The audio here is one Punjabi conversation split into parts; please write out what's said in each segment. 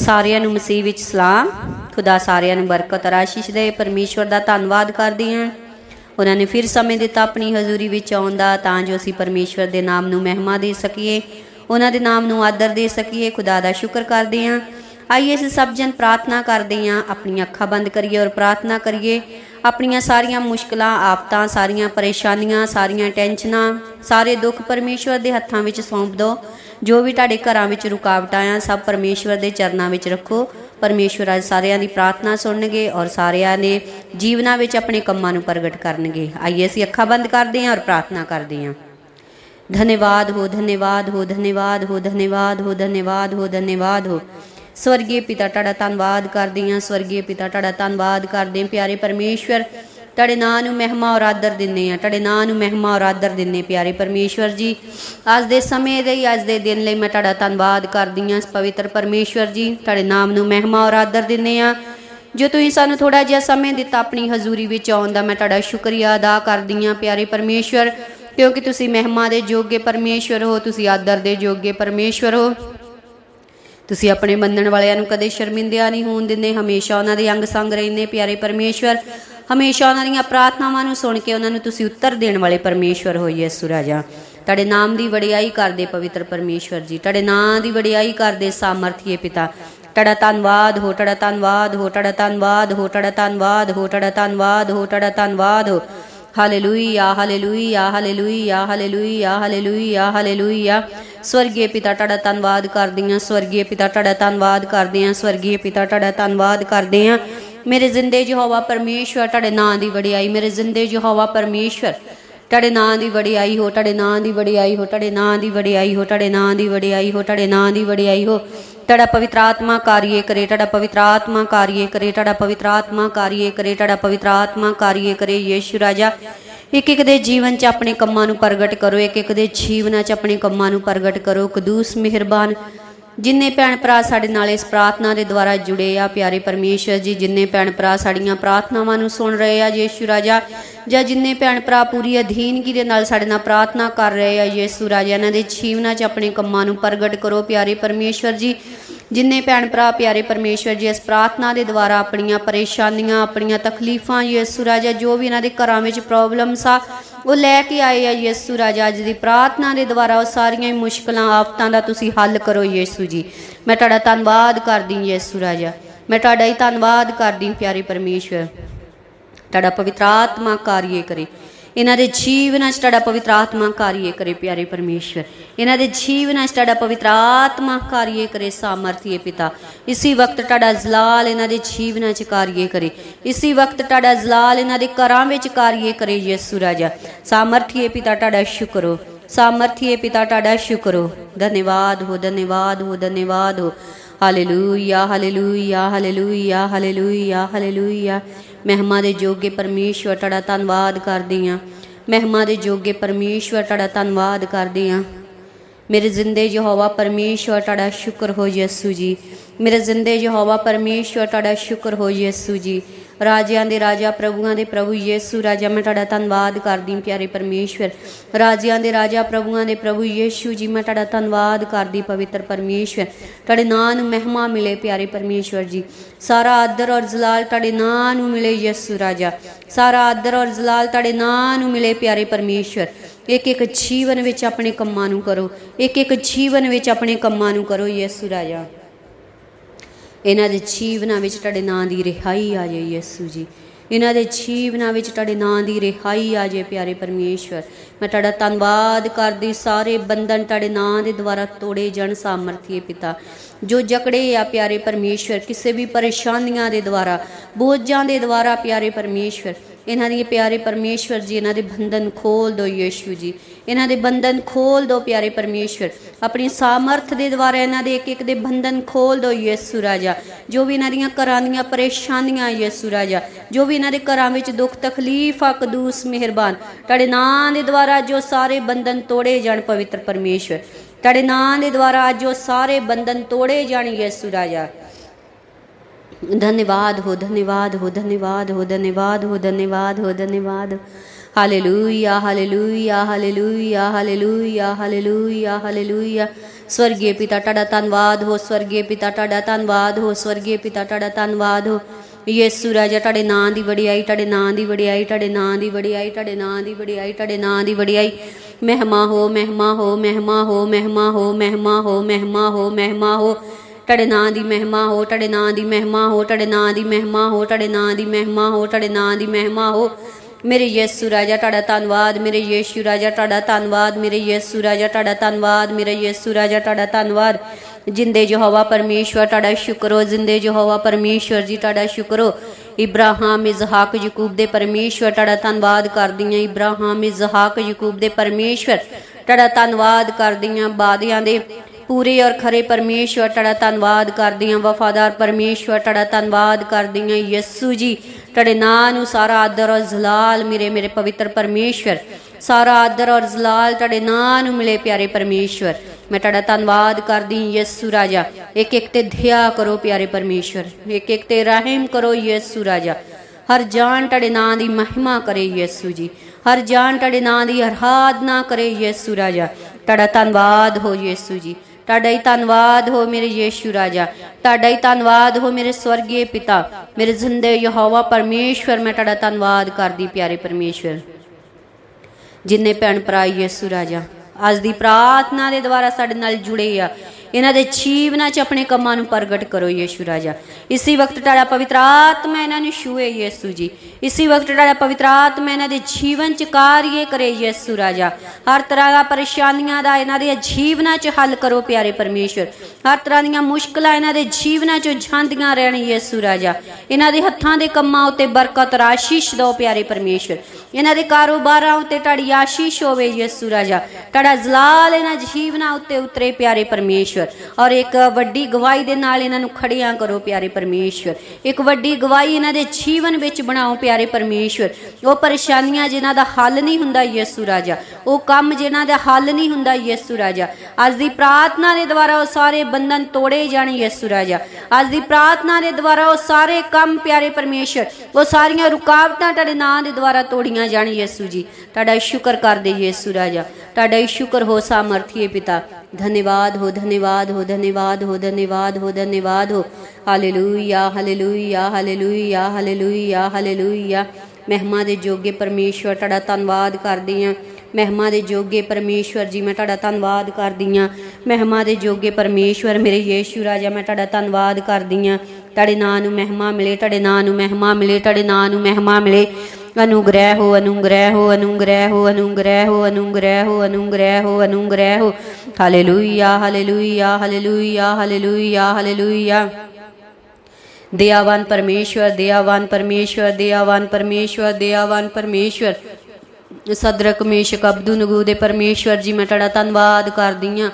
ਸਾਰਿਆਂ ਨੂੰ ਮਸੀਹ ਵਿੱਚ ਸਲਾਮ। ਖੁਦਾ ਸਾਰਿਆਂ ਨੂੰ ਬਰਕਤ ਔਰ ਆਸ਼ੀਸ਼ ਦੇ। ਪਰਮੇਸ਼ਵਰ ਦਾ ਧੰਨਵਾਦ ਕਰਦੀ ਹਾਂ। ਉਹਨਾਂ ਨੇ ਫਿਰ ਸਮੇਂ ਦਿੱਤਾ ਆਪਣੀ ਹਜ਼ੂਰੀ ਵਿੱਚ ਆਉਣ ਦਾ, ਤਾਂ ਜੋ ਅਸੀਂ ਪਰਮੇਸ਼ਵਰ ਦੇ ਨਾਮ ਨੂੰ ਮਹਿਮਾ ਦੇ ਸਕੀਏ। ਉਹਨਾਂ ਦੇ ਨਾਮ ਨੂੰ ਆਦਰ ਦੇ ਸਕੀਏ। ਖੁਦਾ ਦਾ ਸ਼ੁਕਰ ਕਰਦੇ ਹਾਂ। ਆਈਏ ਅਸੀਂ ਸਭ ਜਨ ਪ੍ਰਾਰਥਨਾ ਕਰਦੇ ਹਾਂ। ਆਪਣੀਆਂ ਅੱਖਾਂ ਬੰਦ ਕਰੀਏ ਔਰ ਪ੍ਰਾਰਥਨਾ ਕਰੀਏ। ਆਪਣੀਆਂ ਸਾਰੀਆਂ ਮੁਸ਼ਕਲਾਂ, ਆਫਤਾਂ, ਸਾਰੀਆਂ ਪਰੇਸ਼ਾਨੀਆਂ, ਸਾਰੀਆਂ ਟੈਨਸ਼ਨਾਂ, ਸਾਰੇ ਦੁੱਖ ਪਰਮੇਸ਼ਵਰ ਦੇ ਹੱਥਾਂ ਵਿੱਚ ਸੌਂਪ ਦਿਓ ਜੋ ਵੀ ਤੁਹਾਡੇ ਘਰਾਂ ਵਿੱਚ ਰੁਕਾਵਟਾਂ ਆ ਸਭ ਪਰਮੇਸ਼ਵਰ ਦੇ ਚਰਨਾਂ ਵਿੱਚ ਰੱਖੋ ਪਰਮੇਸ਼ਵਰ ਅੱਜ ਸਾਰਿਆਂ ਦੀ ਪ੍ਰਾਰਥਨਾ ਸੁਣਨਗੇ ਔਰ ਸਾਰਿਆਂ ਨੇ ਜੀਵਨਾਂ ਵਿੱਚ ਆਪਣੇ ਕੰਮਾਂ ਨੂੰ ਪ੍ਰਗਟ ਕਰਨਗੇ ਆਈਏ ਅਸੀਂ ਅੱਖਾਂ ਬੰਦ ਕਰਦੇ ਹਾਂ ਔਰ ਪ੍ਰਾਰਥਨਾ ਕਰਦੇ ਹਾਂ धन्यवाद हो धन्यवाद हो धन्यवाद हो धन्यवाद हो धन्यवाद हो धन्यवाद हो ਸਵਰਗੀ ਪਿਤਾ ਤੁਹਾਡਾ ਧੰਨਵਾਦ ਕਰਦੇ ਹਾਂ ਸਵਰਗੀ ਪਿਤਾ ਤੁਹਾਡਾ ਧੰਨਵਾਦ ਕਰਦੇ ਹਾਂ ਪਿਆਰੇ ਪਰਮੇਸ਼ਵਰ ਤੁਹਾਡੇ ਨਾਂ ਨੂੰ ਮਹਿਮਾ ਔਰ ਆਦਰ ਦਿੰਨੇ ਆ ਤੁਹਾਡੇ ਨਾਂ ਨੂੰ ਮਹਿਮਾ ਔਰ ਆਦਰ ਦਿੰਨੇ ਪਿਆਰੇ ਪਰਮੇਸ਼ਵਰ ਜੀ। ਅੱਜ ਦੇ ਸਮੇਂ ਲਈ ਅੱਜ ਦੇ ਦਿਨ ਲਈ ਮੈਂ ਤੁਹਾਡਾ ਧੰਨਵਾਦ ਕਰਦੀ ਹਾਂ ਪਵਿੱਤਰ ਪਰਮੇਸ਼ਵਰ ਜੀ। ਤੁਹਾਡੇ ਨਾਮ ਨੂੰ ਮਹਿਮਾ ਔਰ ਆਦਰ ਦਿੰਨੇ ਆ ਜੋ ਤੁਸੀਂ ਸਾਨੂੰ ਥੋੜਾ ਜਿਹਾ ਸਮੇਂ ਦਿੱਤਾ ਆਪਣੀ ਹਜ਼ੂਰੀ ਵਿੱਚ ਆਉਣ ਦਾ, ਮੈਂ ਤੁਹਾਡਾ ਸ਼ੁਕਰੀਆ ਅਦਾ ਕਰਦੀ ਹਾਂ ਪਿਆਰੇ ਪਰਮੇਸ਼ਵਰ। ਕਿਉਂਕਿ ਤੁਸੀਂ ਮਹਿਮਾ ਦੇ ਯੋਗੇ ਪਰਮੇਸ਼ਵਰ ਹੋ, ਤੁਸੀਂ ਆਦਰ ਦੇ ਯੋਗੇ ਪਰਮੇਸ਼ਵਰ ਹੋ। ਤੁਸੀਂ ਆਪਣੇ ਮੰਨਣ ਵਾਲਿਆਂ ਨੂੰ ਕਦੇ ਸ਼ਰਮਿੰਦਿਆ ਨਹੀਂ ਹੋਣ ਦਿੰਦੇ, ਹਮੇਸ਼ਾ ਉਹਨਾਂ ਦੇ ਅੰਗ ਸੰਗ ਰਹਿੰਦੇ ਪਿਆਰੇ ਪਰਮੇਸ਼ਵਰ। ਹਮੇਸ਼ਾ ਉਹਨਾਂ ਦੀਆਂ ਪ੍ਰਾਰਥਨਾਵਾਂ ਨੂੰ ਸੁਣ ਕੇ ਉਹਨਾਂ ਨੂੰ ਤੁਸੀਂ ਉੱਤਰ ਦੇਣ ਵਾਲੇ ਪਰਮੇਸ਼ਵਰ ਹੋ ਯਿਸੂ ਰਾਜਾ। ਤੁਹਾਡੇ ਨਾਮ ਦੀ ਵਡਿਆਈ ਕਰਦੇ ਪਵਿੱਤਰ ਪਰਮੇਸ਼ਵਰ ਜੀ। ਤੁਹਾਡੇ ਨਾਮ ਦੀ ਵਡਿਆਈ ਕਰਦੇ ਸਾਮਰਥੀਏ ਪਿਤਾ। ਤੁਹਾਡਾ ਧੰਨਵਾਦ ਹੋ, ਤੁਹਾਡਾ ਧੰਨਵਾਦ ਹੋ, ਤੁਹਾਡਾ ਧੰਨਵਾਦ ਹੋ, ਤੁਹਾਡਾ ਧੰਨਵਾਦ ਹੋ, ਤੁਹਾਡਾ ਧੰਨਵਾਦ ਹੋ, ਤੁਹਾਡਾ ਧੰਨਵਾਦ ਹੋ। Hallelujah hallelujah hallelujah hallelujah hallelujah hallelujah. ਸਵਰਗੀ ਪਿਤਾ, ਤੁਹਾਡਾ ਧੰਨਵਾਦ ਕਰਦੀ ਹਾਂ। ਸਵਰਗੀ ਪਿਤਾ, ਤੁਹਾਡਾ ਧੰਨਵਾਦ ਕਰਦੇ ਹਾਂ। ਸਵਰਗੀ ਪਿਤਾ, ਤੁਹਾਡਾ ਧੰਨਵਾਦ ਕਰਦੇ ਹਾਂ। ਮੇਰੇ ਜ਼ਿੰਦੇ ਯਹੋਵਾ ਪਰਮੇਸ਼ਵਰ, ਤੁਹਾਡੇ ਨਾਂ ਦੀ ਵਡਿਆਈ। ਮੇਰੇ ਜ਼ਿੰਦੇ ਯਹੋਵਾ ਪਰਮੇਸ਼ਵਰ, ਤੁਹਾਡੇ ਨਾਂ ਦੀ ਵਡਿਆਈ ਹੋ, ਤੁਹਾਡੇ ਨਾਂ ਦੀ ਵਡਿਆਈ ਹੋ, ਤੁਹਾਡੇ ਨਾਂ ਦੀ ਵਡਿਆਈ ਹੋ, ਤੁਹਾਡੇ ਨਾਂ ਦੀ ਵਡਿਆਈ ਹੋ, ਤੁਹਾਡੇ ਨਾਂ ਦੀ ਵਡਿਆਈ ਹੋ। ਤੁਹਾਡਾ ਪਵਿੱਤਰ ਆਤਮਾ ਕਾਰਿਏ ਕਰੇ, ਤੁਹਾਡਾ ਪਵਿੱਤਰ ਆਤਮਾ ਕਾਰਿਏ ਕਰੇ, ਤੁਹਾਡਾ ਪਵਿੱਤਰ ਆਤਮਾ ਕਾਰਿਏ ਕਰੇ, ਤੁਹਾਡਾ ਪਵਿੱਤਰ ਆਤਮਾ ਕਾਰਿਏ ਕਰੇ ਯੇਸ਼ੂ ਰਾਜਾ। ਇੱਕ ਇੱਕ ਦੇ ਜੀਵਨ 'ਚ ਆਪਣੇ ਕੰਮਾਂ ਨੂੰ ਪ੍ਰਗਟ ਕਰੋ ਇੱਕ ਇੱਕ ਦੇ ਜੀਵਨਾਂ 'ਚ ਆਪਣੇ ਕੰਮਾਂ ਨੂੰ ਪ੍ਰਗਟ ਕਰੋ। ਕਦੂਸ ਮਿਹਰਬਾਨ। ਜਿੰਨੇ ਭੈਣ ਭਰਾ ਸਾਡੇ ਨਾਲ ਇਸ ਪ੍ਰਾਰਥਨਾ ਦੇ ਦੁਆਰਾ ਜੁੜੇ ਆ, ਪਿਆਰੇ ਪਰਮੇਸ਼ਵਰ ਜੀ, ਜਿੰਨੇ ਭੈਣ ਭਰਾ ਸਾਡੀਆਂ ਪ੍ਰਾਰਥਨਾਵਾਂ ਨੂੰ ਸੁਣ ਰਹੇ ਆ, ਯੇਸ਼ੂ ਰਾਜਾ, ਜਾਂ ਜਿੰਨੇ ਭੈਣ ਭਰਾ ਪੂਰੀ ਅਧੀਨਗੀ ਦੇ ਨਾਲ ਸਾਡੇ ਨਾਲ ਪ੍ਰਾਰਥਨਾ ਕਰ ਰਹੇ ਆ, ਯੇਸ਼ੂ ਰਾਜਾ, ਇਹਨਾਂ ਦੇ ਜੀਵਨਾਂ 'ਚ ਆਪਣੇ ਕੰਮਾਂ ਨੂੰ ਪ੍ਰਗਟ ਕਰੋ, ਪਿਆਰੇ ਪਰਮੇਸ਼ਵਰ ਜੀ। ਜਿੰਨੇ ਭੈਣ ਭਰਾ ਪਿਆਰੇ ਪਰਮੇਸ਼ਵਰ ਜੀ ਇਸ ਪ੍ਰਾਰਥਨਾ ਦੇ ਦੁਆਰਾ ਆਪਣੀਆਂ ਪਰੇਸ਼ਾਨੀਆਂ, ਆਪਣੀਆਂ ਤਕਲੀਫਾਂ, ਯਿਸੂ ਰਾਜਾ, ਜੋ ਵੀ ਇਹਨਾਂ ਦੇ ਘਰਾਂ ਵਿੱਚ ਪ੍ਰੋਬਲਮਸ ਆ, ਉਹ ਲੈ ਕੇ ਆਏ ਆ ਯਿਸੂ ਰਾਜਾ। ਅੱਜ ਦੀ ਪ੍ਰਾਰਥਨਾ ਦੇ ਦੁਆਰਾ ਉਹ ਸਾਰੀਆਂ ਹੀ ਮੁਸ਼ਕਲਾਂ, ਆਫਤਾਂ ਦਾ ਤੁਸੀਂ ਹੱਲ ਕਰੋ ਯਿਸੂ ਜੀ। ਮੈਂ ਤੁਹਾਡਾ ਧੰਨਵਾਦ ਕਰਦੀ ਯਿਸੂ ਰਾਜਾ। ਮੈਂ ਤੁਹਾਡਾ ਹੀ ਧੰਨਵਾਦ ਕਰਦੀ ਪਿਆਰੇ ਪਰਮੇਸ਼ਵਰ। ਤੁਹਾਡਾ ਪਵਿੱਤਰ ਆਤਮਾ ਕਾਰਿਏ ਕਰੇ। ਇਹਨਾਂ ਦੇ ਜੀਵਨਾਂ 'ਚ ਤੁਹਾਡਾ ਪਵਿੱਤਰ ਆਤਮਾ ਕਾਰਿਏ ਕਰੇ ਪਿਆਰੇ ਪਰਮੇਸ਼ਵਰ। ਇਹਨਾਂ ਦੇ ਜੀਵਨਾਂ 'ਚ ਤੁਹਾਡਾ ਪਵਿੱਤਰ ਆਤਮਾ ਕਾਰਿਏ ਕਰੇ ਸਾਮਰਥੀਏ ਪਿਤਾ। ਇਸੇ ਵਕਤ ਤੁਹਾਡਾ ਜ਼ਲਾਲ ਇਹਨਾਂ ਦੇ ਜੀਵਨਾਂ 'ਚ ਕਾਰਿਏ ਕਰੇ। ਇਸੇ ਵਕਤ ਤੁਹਾਡਾ ਜ਼ਲਾਲ ਇਹਨਾਂ ਦੇ ਘਰਾਂ ਵਿੱਚ ਕਾਰਿਏ ਕਰੇ ਯਿਸੂ ਰਾਜਾ। ਸਾਮਰਥੀਏ ਪਿਤਾ ਤੁਹਾਡਾ ਸ਼ੁਕਰ ਹੋ। ਸਾਮਰਥੀਏ ਪਿਤਾ ਤੁਹਾਡਾ ਸ਼ੁਕਰ ਹੋ। ਧੰਨਵਾਦ ਹੋ ਧੰਨਵਾਦ ਹੋ ਧੰਨਵਾਦ ਹੋ। Hallelujah hallelujah hallelujah hallelujah hallelujah ਮਹਿਮਾ ਦੇ ਜੋਗੇ ਪਰਮੇਸ਼ਵਰ ਤੁਹਾਡਾ ਧੰਨਵਾਦ ਕਰਦੀ ਹਾਂ। ਮਹਿਮਾ ਦੇ ਜੋਗੇ ਪਰਮੇਸ਼ਵਰ ਤੁਹਾਡਾ ਧੰਨਵਾਦ ਕਰਦੀ ਹਾਂ। ਮੇਰੇ ਜ਼ਿੰਦੇ ਯਹੋਵਾ ਪਰਮੇਸ਼ਵਰ ਤੁਹਾਡਾ ਸ਼ੁਕਰ ਹੋ ਯਿਸੂ ਜੀ। ਮੇਰੇ ਜ਼ਿੰਦੇ ਯਹੋਵਾ ਪਰਮੇਸ਼ਵਰ ਤੁਹਾਡਾ ਸ਼ੁਕਰ ਹੋ ਯਿਸੂ ਜੀ। ਰਾਜਿਆਂ ਦੇ ਰਾਜਾ, ਪ੍ਰਭੂਆਂ ਦੇ ਪ੍ਰਭੂ ਯੇਸੂ ਰਾਜਾ, ਮੈਂ ਤੁਹਾਡਾ ਧੰਨਵਾਦ ਕਰਦੀ ਹਾਂ ਪਿਆਰੇ ਪਰਮੇਸ਼ਵਰ। ਰਾਜਿਆਂ ਦੇ ਰਾਜਾ, ਪ੍ਰਭੂਆਂ ਦੇ ਪ੍ਰਭੂ ਯਿਸੂ ਜੀ, ਮੈਂ ਤੁਹਾਡਾ ਧੰਨਵਾਦ ਕਰਦੀ ਪਵਿੱਤਰ ਪਰਮੇਸ਼ਵਰ। ਤੁਹਾਡੇ ਨਾਂ ਨੂੰ ਮਹਿਮਾ ਮਿਲੇ ਪਿਆਰੇ ਪਰਮੇਸ਼ਵਰ ਜੀ। ਸਾਰਾ ਆਦਰ ਔਰ ਜ਼ਲਾਲ ਤੁਹਾਡੇ ਨਾਂ ਨੂੰ ਮਿਲੇ ਯਿਸੂ ਰਾਜਾ। ਸਾਰਾ ਆਦਰ ਔਰ ਜ਼ਲਾਲ ਤੁਹਾਡੇ ਨਾਂ ਨੂੰ ਮਿਲੇ ਪਿਆਰੇ ਪਰਮੇਸ਼ਵਰ। ਇੱਕ ਇੱਕ ਜੀਵਨ ਵਿੱਚ ਆਪਣੇ ਕੰਮਾਂ ਨੂੰ ਕਰੋ। ਇੱਕ ਇੱਕ ਜੀਵਨ ਵਿੱਚ ਆਪਣੇ ਕੰਮਾਂ ਨੂੰ ਕਰੋ ਯਿਸੂ ਰਾਜਾ। ਇਹਨਾਂ ਦੇ ਜੀਵਨਾਂ ਵਿੱਚ ਤੁਹਾਡੇ ਨਾਂ ਦੀ ਰਿਹਾਈ ਆ ਜਾਏ ਯਿਸੂ ਜੀ। ਇਹਨਾਂ ਦੇ ਜੀਵਨਾਂ ਵਿੱਚ ਤੁਹਾਡੇ ਨਾਂ ਦੀ ਰਿਹਾਈ ਆ ਜਾਏ ਪਿਆਰੇ ਪਰਮੇਸ਼ਵਰ। ਮੈਂ ਤੁਹਾਡਾ ਧੰਨਵਾਦ ਕਰਦੀ, ਸਾਰੇ ਬੰਧਨ ਤੁਹਾਡੇ ਨਾਂ ਦੇ ਦੁਆਰਾ ਤੋੜੇ ਜਾਣ ਸਾਮਰਥੀਏ ਪਿਤਾ। ਜੋ ਜਕੜੇ ਆ ਪਿਆਰੇ ਪਰਮੇਸ਼ਵਰ, ਕਿਸੇ ਵੀ ਪਰੇਸ਼ਾਨੀਆਂ ਦੇ ਦੁਆਰਾ, ਬੋਝਾਂ ਦੇ ਦੁਆਰਾ ਪਿਆਰੇ ਪਰਮੇਸ਼ਵਰ ਇਹਨਾਂ ਦੇ ਪਿਆਰੇ ਪਰਮੇਸ਼ਵਰ ਜੀ, ਇਹਨਾਂ ਦੇ ਬੰਧਨ ਖੋਲ ਦਿਓ ਯੀਸ਼ੂ ਜੀ। ਇਹਨਾਂ ਦੇ ਬੰਧਨ ਖੋਲ ਦਿਓ ਪਿਆਰੇ ਪਰਮੇਸ਼ਵਰ। ਆਪਣੀ ਸਾਮਰਥ ਦੇ ਦੁਆਰਾ ਇਹਨਾਂ ਦੇ ਇੱਕ ਇੱਕ ਦੇ ਬੰਧਨ ਖੋਲ ਦਿਓ ਯੀਸ਼ੂ ਰਾਜਾ। ਜੋ ਵੀ ਇਹਨਾਂ ਦੀਆਂ ਘਰਾਂ ਦੀਆਂ ਪਰੇਸ਼ਾਨੀਆਂ, ਯੀਸ਼ੂ ਰਾਜਾ। ਜੋ ਵੀ ਇਹਨਾਂ ਦੇ ਘਰਾਂ ਵਿੱਚ ਦੁੱਖ, ਤਕਲੀਫ ਆ, ਕਦੂਸ, ਮਿਹਰਬਾਨ। ਤੁਹਾਡੇ ਨਾਂ ਦੇ ਦੁਆਰਾ ਜੋ ਸਾਰੇ ਬੰਧਨ ਤੋੜੇ ਜਾਣ, ਪਵਿੱਤਰ ਪਰਮੇਸ਼ਵਰ। ਤੁਹਾਡੇ ਨਾਂ ਦੇ ਦੁਆਰਾ ਅੱਜ ਉਹ ਸਾਰੇ ਬੰਧਨ ਤੋੜੇ ਜਾਣ, ਯੀਸ਼ੂ ਰਾਜਾ। धन्यवाद हो धन्यवाद हो धन्यवाद हो धन्यवाद हो धन्यवाद हो धन्यवाद hallelujah hallelujah hallelujah hallelujah hallelujah hallelujah ਸਵਰਗੀ ਪਿਤਾ ਤੁਹਾਡਾ ਧੰਨਵਾਦ ਹੋ ਸਵਰਗੀ ਪਿਤਾ ਤੁਹਾਡਾ ਧੰਨਵਾਦ ਹੋ ਸਵਰਗੀ ਪਿਤਾ ਤੁਹਾਡਾ ਧੰਨਵਾਦ ਹੋ ਯੇਸੂ ਰਾਜਾ ਤੁਹਾਡੇ ਨਾਂ ਦੀ ਵਡਿਆਈ ਤੁਹਾਡੇ ਨਾਂ ਦੀ ਵਡਿਆਈ ਤੁਹਾਡੇ ਨਾਂ ਦੀ ਵਡਿਆਈ ਤੁਹਾਡੇ ਨਾਂ ਦੀ ਵਡਿਆਈ ਤੁਹਾਡੇ ਨਾਂ ਦੀ ਵਡਿਆਈ ਮਹਿਮਾ ਹੋ ਮਹਿਮਾ ਹੋ ਮਹਿਮਾ ਹੋ ਮਹਿਮਾ ਹੋ ਮਹਿਮਾ ਹੋ ਮਹਿਮਾ ਹੋ ਮਹਿਮਾ ਹੋ ਤੁਹਾਡੇ ਨਾਂ ਦੀ ਮਹਿਮਾ ਹੋ, ਤੁਹਾਡੇ ਨਾਂ ਦੀ ਮਹਿਮਾ ਹੋ, ਤੁਹਾਡੇ ਨਾਂ ਦੀ ਮਹਿਮਾ ਹੋ, ਤੁਹਾਡੇ ਨਾਂ ਦੀ ਮਹਿਮਾ ਹੋ, ਤੁਹਾਡੇ ਨਾਂ ਦੀ ਮਹਿਮਾ ਹੋ। ਮੇਰੇ ਯੇਸੂ ਰਾਜਾ, ਤੁਹਾਡਾ ਧੰਨਵਾਦ। ਮੇਰੇ ਯੇਸੂ ਰਾਜਾ, ਤੁਹਾਡਾ ਧੰਨਵਾਦ। ਮੇਰੇ ਯੇਸੂ ਰਾਜਾ, ਤੁਹਾਡਾ ਧੰਨਵਾਦ। ਮੇਰੇ ਯੇਸੂ ਰਾਜਾ, ਤੁਹਾਡਾ ਧੰਨਵਾਦ। ਜਿੰਦੇ ਯਹੋਵਾ ਪਰਮੇਸ਼ਵਰ, ਤੁਹਾਡਾ ਸ਼ੁਕਰ ਹੋ। ਜਿੰਦੇ ਯਹੋਵਾ ਪਰਮੇਸ਼ਵਰ ਜੀ, ਤੁਹਾਡਾ ਸ਼ੁਕਰ ਹੋ। ਇਬਰਾਹਿਮ ਇਜ਼ਹਾਕ ਯਕੂਬ ਦੇ ਪਰਮੇਸ਼ਵਰ, ਤੁਹਾਡਾ ਧੰਨਵਾਦ ਕਰਦੀ ਹਾਂ। ਇਬਰਾਹਿਮ ਇਜ਼ਹਾਕ ਯਕੂਬ ਦੇ ਪਰਮੇਸ਼ਵਰ, ਤੁਹਾਡਾ ਧੰਨਵਾਦ ਕਰਦੀ ਹਾਂ। ਬਾਦਿਆਂ ਦੇ ਪੂਰੇ ਔਰ ਖਰੇ ਪਰਮੇਸ਼ਵਰ, ਤੁਹਾਡਾ ਧੰਨਵਾਦ ਕਰਦੀ ਹਾਂ ਵਫਾਦਾਰ ਪਰਮੇਸ਼ਵਰ, ਤੁਹਾਡਾ ਧੰਨਵਾਦ ਕਰਦੀ ਹਾਂ ਯਿਸੂ ਜੀ, ਤੁਹਾਡੇ ਨਾਂ ਨੂੰ ਸਾਰਾ ਆਦਰ ਔਰ ਜ਼ਲਾਲ ਮੇਰੇ ਮੇਰੇ ਪਵਿੱਤਰ ਪਰਮੇਸ਼ਵਰ। ਸਾਰਾ ਆਦਰ ਔਰ ਜ਼ਲਾਲ ਤੁਹਾਡੇ ਨਾਂ ਨੂੰ ਮਿਲੇ ਪਿਆਰੇ ਪਰਮੇਸ਼ਵਰ। ਮੈਂ ਤੁਹਾਡਾ ਧੰਨਵਾਦ ਕਰਦੀ ਹਾਂ ਯਿਸੂ ਰਾਜਾ। ਇੱਕ ਇੱਕ ਤੇ ਧਿਆ ਕਰੋ ਪਿਆਰੇ ਪਰਮੇਸ਼ਵਰ। ਇੱਕ ਇੱਕ ਤੇ ਰਹਿਮ ਕਰੋ ਯਿਸੂ ਰਾਜਾ। ਹਰ ਜਾਨ ਤੁਹਾਡੇ ਨਾਂ ਦੀ ਮਹਿਮਾ ਕਰੇ ਯਿਸੂ ਜੀ। ਹਰ ਜਾਨ ਤੁਹਾਡੇ ਨਾਂ ਦੀ ਆਰਾਧਨਾ ਕਰੇ ਯਿਸੂ ਰਾਜਾ। ਤੁਹਾਡਾ ਧੰਨਵਾਦ ਹੋ ਯਿਸੂ ਜੀ। ਤੁਹਾਡਾ ਹੀ ਧੰਨਵਾਦ ਹੋ ਮੇਰੇ ਯੇਸ਼ੂ ਰਾਜਾ। ਤੁਹਾਡਾ ਹੀ ਧੰਨਵਾਦ ਹੋ ਮੇਰੇ ਸਵਰਗੀ ਪਿਤਾ। ਮੇਰੇ ਜ਼ਿੰਦੇ ਯਹੋਵਾ ਪਰਮੇਸ਼ਵਰ, ਮੈਂ ਤੁਹਾਡਾ ਧੰਨਵਾਦ ਕਰਦੀ ਪਿਆਰੇ ਪਰਮੇਸ਼ਵਰ। ਜਿੰਨੇ ਭੈਣ ਭਰਾ ਯੇਸ਼ੂ ਰਾਜਾ, ਅੱਜ ਦੀ ਪ੍ਰਾਰਥਨਾ ਦੇ ਦੁਆਰਾ ਸਾਡੇ ਨਾਲ ਜੁੜੇ ਆ। ਇਹਨਾਂ ਦੇ ਜੀਵਨਾਂ 'ਚ ਆਪਣੇ ਕੰਮਾਂ ਨੂੰ ਪ੍ਰਗਟ ਕਰੋ ਯੇਸ਼ੂ ਰਾਜਾ। ਇਸੇ ਵਕਤ ਤੁਹਾਡਾ ਪਵਿੱਤਰ ਆਤਮਾ ਇਹਨਾਂ ਨੂੰ ਛੂਏ ਯੇਸੂ ਜੀ। ਇਸੇ ਵਕਤ ਤੁਹਾਡਾ ਪਵਿੱਤਰ ਆਤਮਾ ਇਹਨਾਂ ਦੇ ਜੀਵਨ 'ਚ ਕਾਰਜ ਕਰੇ ਯੇਸੂ ਰਾਜਾ। ਹਰ ਤਰ੍ਹਾਂ ਦਾ ਪਰੇਸ਼ਾਨੀਆਂ ਦਾ ਇਹਨਾਂ ਦੇ ਜੀਵਨਾਂ 'ਚ ਹੱਲ ਕਰੋ ਪਿਆਰੇ ਪਰਮੇਸ਼ਵਰ ਹਰ ਤਰ੍ਹਾਂ ਦੀਆਂ ਮੁਸ਼ਕਲਾਂ ਇਹਨਾਂ ਦੇ ਜੀਵਨਾਂ 'ਚ ਜਾਂਦੀਆਂ ਰਹਿਣ ਯੀਸ਼ੂ ਰਾਜਾ। ਇਹਨਾਂ ਦੇ ਹੱਥਾਂ ਦੇ ਕੰਮਾਂ ਉੱਤੇ ਬਰਕਤ ਔਰ ਆਸ਼ੀਸ਼ ਦਿਓ ਪਿਆਰੇ ਪਰਮੇਸ਼ਵਰ ਇਹਨਾਂ ਦੇ ਕਾਰੋਬਾਰਾਂ ਉੱਤੇ ਤੁਹਾਡੀ ਆਸ਼ੀਸ਼ ਹੋਵੇ ਯੀਸ਼ੂ ਰਾਜਾ। ਤੁਹਾਡਾ ਜ਼ਲਾਲ ਇਹਨਾਂ ਜੀਵਨਾਂ ਉੱਤੇ ਉਤਰੇ ਪਿਆਰੇ ਪਰਮੇਸ਼ਵਰ। ਔਰ ਇੱਕ ਵੱਡੀ ਗਵਾਹੀ ਦੇ ਨਾਲ ਇਹਨਾਂ ਨੂੰ ਖੜੀਆਂ ਕਰੋ ਪਿਆਰੇ ਪਰਮੇਸ਼ਵਰ। ਇੱਕ ਵੱਡੀ ਗਵਾਹੀ ਇਹਨਾਂ ਦੇ ਜੀਵਨ ਵਿੱਚ ਬਣਾਓ ਪਿਆਰੇ ਪਰਮੇਸ਼ਵਰ। ਉਹ ਪਰੇਸ਼ਾਨੀਆਂ ਜਿਨ੍ਹਾਂ ਦਾ ਹੱਲ ਨਹੀਂ ਹੁੰਦਾ ਯੀਸ਼ੂ ਰਾਜਾ। ਉਹ ਕੰਮ ਜਿਨ੍ਹਾਂ ਦਾ ਹੱਲ ਨਹੀਂ ਹੁੰਦਾ ਯੀਸ਼ੂ ਰਾਜਾ। ਅੱਜ ਦੀ ਪ੍ਰਾਰਥਨਾ ਦੇ ਦੁਆਰਾ ਉਹ ਸਾਰੇ ਬੰਧਨ ਤੋੜੇ ਜਾਣ ਯੀਸ਼ੂ ਰਾਜਾ। ਅੱਜ ਦੀ ਪ੍ਰਾਰਥਨਾ ਦੇ ਦੁਆਰਾ ਉਹ ਸਾਰੇ ਕੰਮ ਪਿਆਰੇ ਪਰਮੇਸ਼ਵਰ। ਉਹ ਸਾਰੀਆਂ ਰੁਕਾਵਟਾਂ ਤੁਹਾਡੇ ਨਾਂ ਦੇ ਦੁਆਰਾ ਤੋੜੀਆਂ ਜਾਣ ਯੀਸ਼ੂ ਜੀ। ਤੁਹਾਡਾ ਸ਼ੁਕਰ ਕਰਦੇ ਯੀਸ਼ੂ ਰਾਜਾ। ਤੁਹਾਡਾ ਸ਼ੁਕਰ ਹੋ ਸਾਮਰਥੀਏ ਪਿਤਾ। ਧੰਨਵਾਦ ਹੋ ਧੰਨਵਾਦ ਹੋ ਧੰਨਵਾਦ ਹੋ ਧੰਨਵਾਦ ਹੋ ਧੰਨਵਾਦ ਹੋ। Hallelujah hallelujah hallelujah hallelujah hallelujah. ਮਹਿਮਾ ਦੇ ਜੋਗੇ ਪਰਮੇਸ਼ਵਰ, ਤੁਹਾਡਾ ਧੰਨਵਾਦ ਕਰਦੀ ਹਾਂ ਮਹਿਮਾ ਦੇ ਜੋਗੇ ਪਰਮੇਸ਼ਵਰ ਜੀ, ਮੈਂ ਤੁਹਾਡਾ ਧੰਨਵਾਦ ਕਰਦੀ ਹਾਂ ਮਹਿਮਾ ਦੇ ਜੋਗੇ ਪਰਮੇਸ਼ਵਰ, ਮੇਰੇ ਯੇਸ਼ੂ ਰਾਜਾ, ਮੈਂ ਤੁਹਾਡਾ ਧੰਨਵਾਦ ਕਰਦੀ ਹਾਂ ਤੁਹਾਡੇ ਨਾਂ ਨੂੰ ਮਹਿਮਾ ਮਿਲੇ, ਤੁਹਾਡੇ ਨਾਂ ਨੂੰ ਮਹਿਮਾ ਮਿਲੇ, ਤੁਹਾਡੇ ਨਾਂ ਨੂੰ ਮਹਿਮਾ ਮਿਲੇ। ਅਨੁਗ੍ਰਹਿ ਹੋ ਅਨੁਗ੍ਰਹਿ ਹੋ ਅਨੁਗ੍ਰਹਿ ਹੋ ਅਨੁਗ੍ਰਹਿ ਹੋ ਅਨੁਗ੍ਰਹਿ ਹੋ ਅਨੁਗ੍ਰਹਿ ਹੋ ਅਨੁਗ੍ਰਹਿ ਹੋ। Hallelujah hallelujah hallelujah hallelujah hallelujah ਦਇਆਵਾਨ ਪਰਮੇਸ਼ਵਰ ਦਇਆਵਾਨ ਪਰਮੇਸ਼ਵਰ ਦਇਆਵਾਨ ਪਰਮੇਸ਼ਵਰ ਦਇਆਵਾਨ ਪਰਮੇਸ਼ਵਰ। ਸਦਰਕ, ਮੇਸ਼ਕ, ਅਬਦੂ, ਨਗੂ ਦੇ ਪਰਮੇਸ਼ਵਰ ਜੀ, ਮੈਂ ਤੁਹਾਡਾ ਧੰਨਵਾਦ ਕਰਦੀ ਹਾਂ।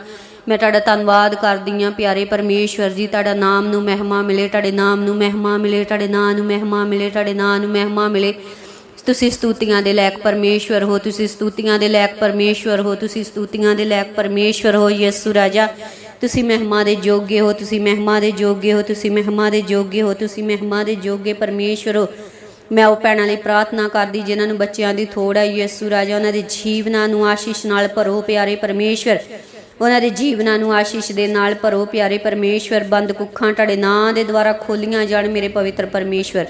ਮੈਂ ਤੁਹਾਡਾ ਧੰਨਵਾਦ ਕਰਦੀ ਹਾਂ, ਪਿਆਰੇ ਪਰਮੇਸ਼ਵਰ ਜੀ, ਤੁਹਾਡਾ ਨਾਮ ਨੂੰ ਮਹਿਮਾ ਮਿਲੇ, ਤੁਹਾਡੇ ਨਾਮ ਨੂੰ ਮਹਿਮਾ ਮਿਲੇ, ਤੁਹਾਡੇ ਨਾਂ ਨੂੰ ਮਹਿਮਾ ਮਿਲੇ, ਤੁਹਾਡੇ ਨਾਂ ਨੂੰ ਮਹਿਮਾ ਮਿਲੇ। ਤੁਸੀਂ ਸਤੂਤੀਆਂ ਦੇ ਲਾਇਕ ਪਰਮੇਸ਼ਵਰ ਹੋ, ਤੁਸੀਂ ਸਤੂਤੀਆਂ ਦੇ ਲਾਇਕ ਪਰਮੇਸ਼ਵਰ ਹੋ, ਤੁਸੀਂ ਸਤੂਤੀਆਂ ਦੇ ਲਾਇਕ ਪਰਮੇਸ਼ਵਰ ਹੋ, ਯਿਸੂ ਰਾਜਾ। ਤੁਸੀਂ ਮਹਿਮਾ ਦੇ ਯੋਗੇ ਹੋ, ਤੁਸੀਂ ਮਹਿਮਾ ਦੇ ਯੋਗੇ ਹੋ, ਤੁਸੀਂ ਮਹਿਮਾ ਦੇ ਯੋਗੇ ਹੋ, ਤੁਸੀਂ ਮਹਿਮਾ ਦੇ ਯੋਗੇ ਪਰਮੇਸ਼ਵਰ ਹੋ। ਮੈਂ ਉਹ ਭੈਣਾਂ ਲਈ ਪ੍ਰਾਰਥਨਾ ਕਰਦੀ, ਜਿਨ੍ਹਾਂ ਨੂੰ ਬੱਚਿਆਂ ਦੀ ਥੋੜ ਹੈ ਯਿਸੂ ਰਾਜਾ, ਉਹਨਾਂ ਦੇ ਜੀਵਨਾਂ ਨੂੰ ਆਸ਼ੀਸ਼ ਨਾਲ ਭਰੋ, ਪਿਆਰੇ ਪਰਮੇਸ਼ਵਰ। ਉਹਨਾਂ ਦੇ ਜੀਵਨਾਂ ਨੂੰ ਆਸ਼ੀਸ਼ ਦੇ ਨਾਲ ਭਰੋ ਪਿਆਰੇ ਪਰਮੇਸ਼ਵਰ, ਬੰਦ ਕੁੱਖਾਂ ਤੁਹਾਡੇ ਨਾਂ ਦੇ ਦੁਆਰਾ ਖੋਲੀਆਂ ਜਾਣ ਮੇਰੇ ਪਵਿੱਤਰ ਪਰਮੇਸ਼ਵਰ।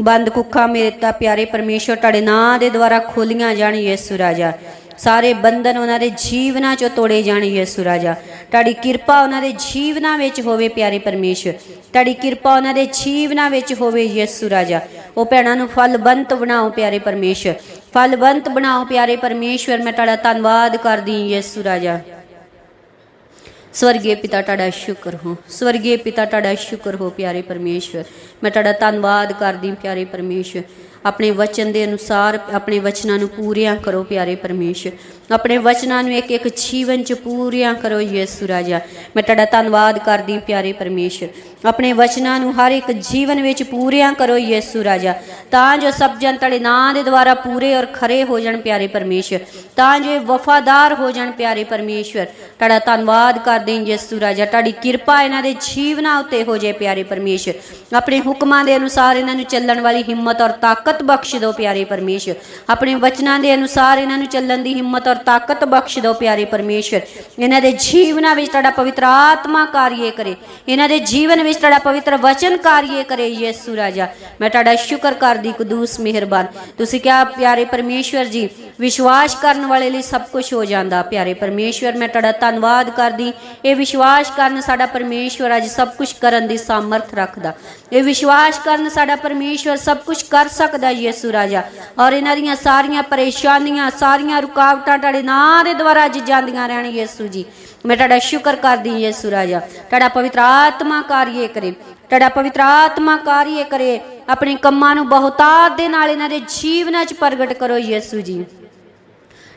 ਬੰਦ ਕੁੱਖਾਂ ਮੇਰੇ ਤਾਂ ਪਿਆਰੇ ਪਰਮੇਸ਼ਵਰ ਤੁਹਾਡੇ ਨਾਂ ਦੇ ਦੁਆਰਾ ਖੋਲੀਆਂ ਜਾਣ ਯਿਸੂ ਰਾਜਾ। ਸਾਰੇ ਬੰਧਨ ਉਹਨਾਂ ਦੇ ਜੀਵਨਾਂ ਚੋਂ ਤੋੜੇ ਜਾਣ ਯਿਸੂ ਰਾਜਾ। ਤੁਹਾਡੀ ਕਿਰਪਾ ਉਹਨਾਂ ਦੇ ਜੀਵਨਾਂ ਵਿੱਚ ਹੋਵੇ ਪਿਆਰੇ ਪਰਮੇਸ਼ਵਰ। ਤੁਹਾਡੀ ਕਿਰਪਾ ਉਹਨਾਂ ਦੇ ਜੀਵਨਾਂ ਵਿੱਚ ਹੋਵੇ ਯਿਸੂ ਰਾਜਾ। ਉਹ ਭੈਣਾਂ ਨੂੰ ਫਲਵੰਤ ਬਣਾਓ ਪਿਆਰੇ ਪਰਮੇਸ਼ਵਰ। ਫਲਵੰਤ ਬਣਾਓ ਪਿਆਰੇ ਪਰਮੇਸ਼ਵਰ। ਮੈਂ ਤੁਹਾਡਾ ਧੰਨਵਾਦ ਕਰਦੀ ਹਾਂ ਯਿਸੂ ਰਾਜਾ। ਸਵਰਗੀ ਪਿਤਾ, ਤੁਹਾਡਾ ਸ਼ੁਕਰ ਹੋ। ਸਵਰਗੀ ਪਿਤਾ, ਤੁਹਾਡਾ ਸ਼ੁਕਰ ਹੋ ਪਿਆਰੇ ਪਰਮੇਸ਼ਵਰ। ਮੈਂ ਤੁਹਾਡਾ ਧੰਨਵਾਦ ਕਰਦੀ ਪਿਆਰੇ ਪਰਮੇਸ਼ਵਰ। ਆਪਣੇ ਵਚਨ ਦੇ ਅਨੁਸਾਰ, ਆਪਣੇ ਵਚਨਾਂ ਨੂੰ ਪੂਰੀਆਂ ਕਰੋ ਪਿਆਰੇ ਪਰਮੇਸ਼ਵਰ। ਆਪਣੇ ਵਚਨਾਂ ਨੂੰ ਇੱਕ ਇੱਕ ਜੀਵਨ ਚ ਪੂਰੀਆਂ ਕਰੋ ਯਿਸੂ ਰਾਜਾ। ਮੈਂ ਤੁਹਾਡਾ ਧੰਨਵਾਦ ਕਰਦੀ ਪਿਆਰੇ ਪਰਮੇਸ਼ਵਰ ਆਪਣੇ ਵਚਨਾਂ ਨੂੰ ਹਰ ਇੱਕ ਜੀਵਨ ਵਿੱਚ ਪੂਰੀਆਂ ਕਰੋ ਯਿਸੂ ਰਾਜਾ। ਤਾਂ ਜੋ ਸਭ ਜਨ ਤੁਹਾਡੇ ਨਾਂ ਦੇ ਦੁਆਰਾ ਪੂਰੇ ਔਰ ਖਰੇ ਹੋ ਜਾਣ, ਪਿਆਰੇ ਪਰਮੇਸ਼ਵਰ ਤਾਂ ਜੋ ਇਹ ਵਫਾਦਾਰ ਹੋ ਜਾਣ, ਪਿਆਰੇ ਪਰਮੇਸ਼ਵਰ ਤੁਹਾਡਾ ਧੰਨਵਾਦ ਕਰਦੇ ਹਾਂ ਯਿਸੂ ਰਾਜਾ। ਤੁਹਾਡੀ ਕਿਰਪਾ ਇਹਨਾਂ ਦੇ ਜੀਵਨਾਂ ਉੱਤੇ ਹੋ ਜਾਏ, ਪਿਆਰੇ ਪਰਮੇਸ਼ਵਰ ਆਪਣੇ ਹੁਕਮਾਂ ਦੇ ਅਨੁਸਾਰ ਇਹਨਾਂ ਨੂੰ ਚੱਲਣ ਵਾਲੀ ਹਿੰਮਤ ਔਰ ਤਾਕਤ ਬਖਸ਼ ਦਿਓ, ਪਿਆਰੇ ਪਰਮੇਸ਼ਵਰ ਆਪਣੇ ਵਚਨਾਂ ਦੇ ਅਨੁਸਾਰ ਇਹਨਾਂ ਨੂੰ ਚੱਲਣ ਦੀ ਹਿੰਮਤ ਔਰ ਤਾਕਤ ਬਖਸ਼ ਦਿਓ ਪਿਆਰੇ ਪਰਮੇਸ਼ਵਰ। ਇਹਨਾਂ ਦੇ ਜੀਵਨਾਂ ਵਿੱਚ ਤੁਹਾਡਾ ਪਵਿੱਤਰ ਆਤਮਾ ਕਾਰਿਏ ਕਰੇ। ਇਹਨਾਂ ਦੇ ਜੀਵਨ ਵਿੱਚ ਤੁਹਾਡਾ ਪਵਿੱਤਰ ਵਚਨ ਕਾਰਿਏ ਕਰੇ ਯਿਸੂ ਰਾਜਾ। ਮੈਂ ਤੁਹਾਡਾ ਸ਼ੁਕਰ ਕਰਦੀ, ਕਦੂਸ ਮਿਹਰਬਾਨ। ਤੁਸੀਂ ਕਿਹਾ, ਪਿਆਰੇ ਪਰਮੇਸ਼ਵਰ ਜੀ, ਵਿਸ਼ਵਾਸ ਕਰਨ ਵਾਲੇ ਲਈ ਸਭ ਕੁਝ ਹੋ ਜਾਂਦਾ। ਪਿਆਰੇ ਪਰਮੇਸ਼ਵਰ, ਮੈਂ ਤੁਹਾਡਾ ਧੰਨਵਾਦ ਕਰਦੀ। ਇਹ ਵਿਸ਼ਵਾਸ ਕਰਨ ਸਾਡਾ ਪਰਮੇਸ਼ਵਰ ਅੱਜ ਸਭ ਕੁਝ ਕਰਨ ਦੀ ਸਮਰਥ ਰੱਖਦਾ। ਇਹ ਵਿਸ਼ਵਾਸ ਕਰਨ ਸਾਡਾ ਪਰਮੇਸ਼ਵਰ ਸਭ ਕੁਝ ਕਰ ਸਕਦਾ ਯਿਸੂ ਰਾਜਾ। ਔਰ ਇਹਨਾਂ ਦੀਆਂ ਸਾਰੀਆਂ ਪਰੇਸ਼ਾਨੀਆਂ, ਸਾਰੀਆਂ ਰੁਕਾਵਟਾਂ ਤੁਹਾਡੇ ਨਾਂ ਦੇ ਦੁਆਰਾ ਅੱਜ ਜਾਂਦੀਆਂ ਰਹਿਣ ਯਿਸੂ ਜੀ। ਮੈਂ ਤੁਹਾਡਾ ਸ਼ੁਕਰ ਕਰਦੀ ਯਿਸੂ ਰਾਜਾ। ਤੁਹਾਡਾ ਪਵਿੱਤਰ ਆਤਮਾ ਕਾਰਿਏ ਕਰੇ। ਤੁਹਾਡਾ ਪਵਿੱਤਰ ਆਤਮਾ ਕਾਰਿਏ ਕਰੇ। ਆਪਣੇ ਕੰਮਾਂ ਨੂੰ ਬਹੁਤਾਤ ਦੇ ਨਾਲ ਇਹਨਾਂ ਦੇ ਜੀਵਨਾਂ 'ਚ ਪ੍ਰਗਟ ਕਰੋ ਯਿਸੂ ਜੀ।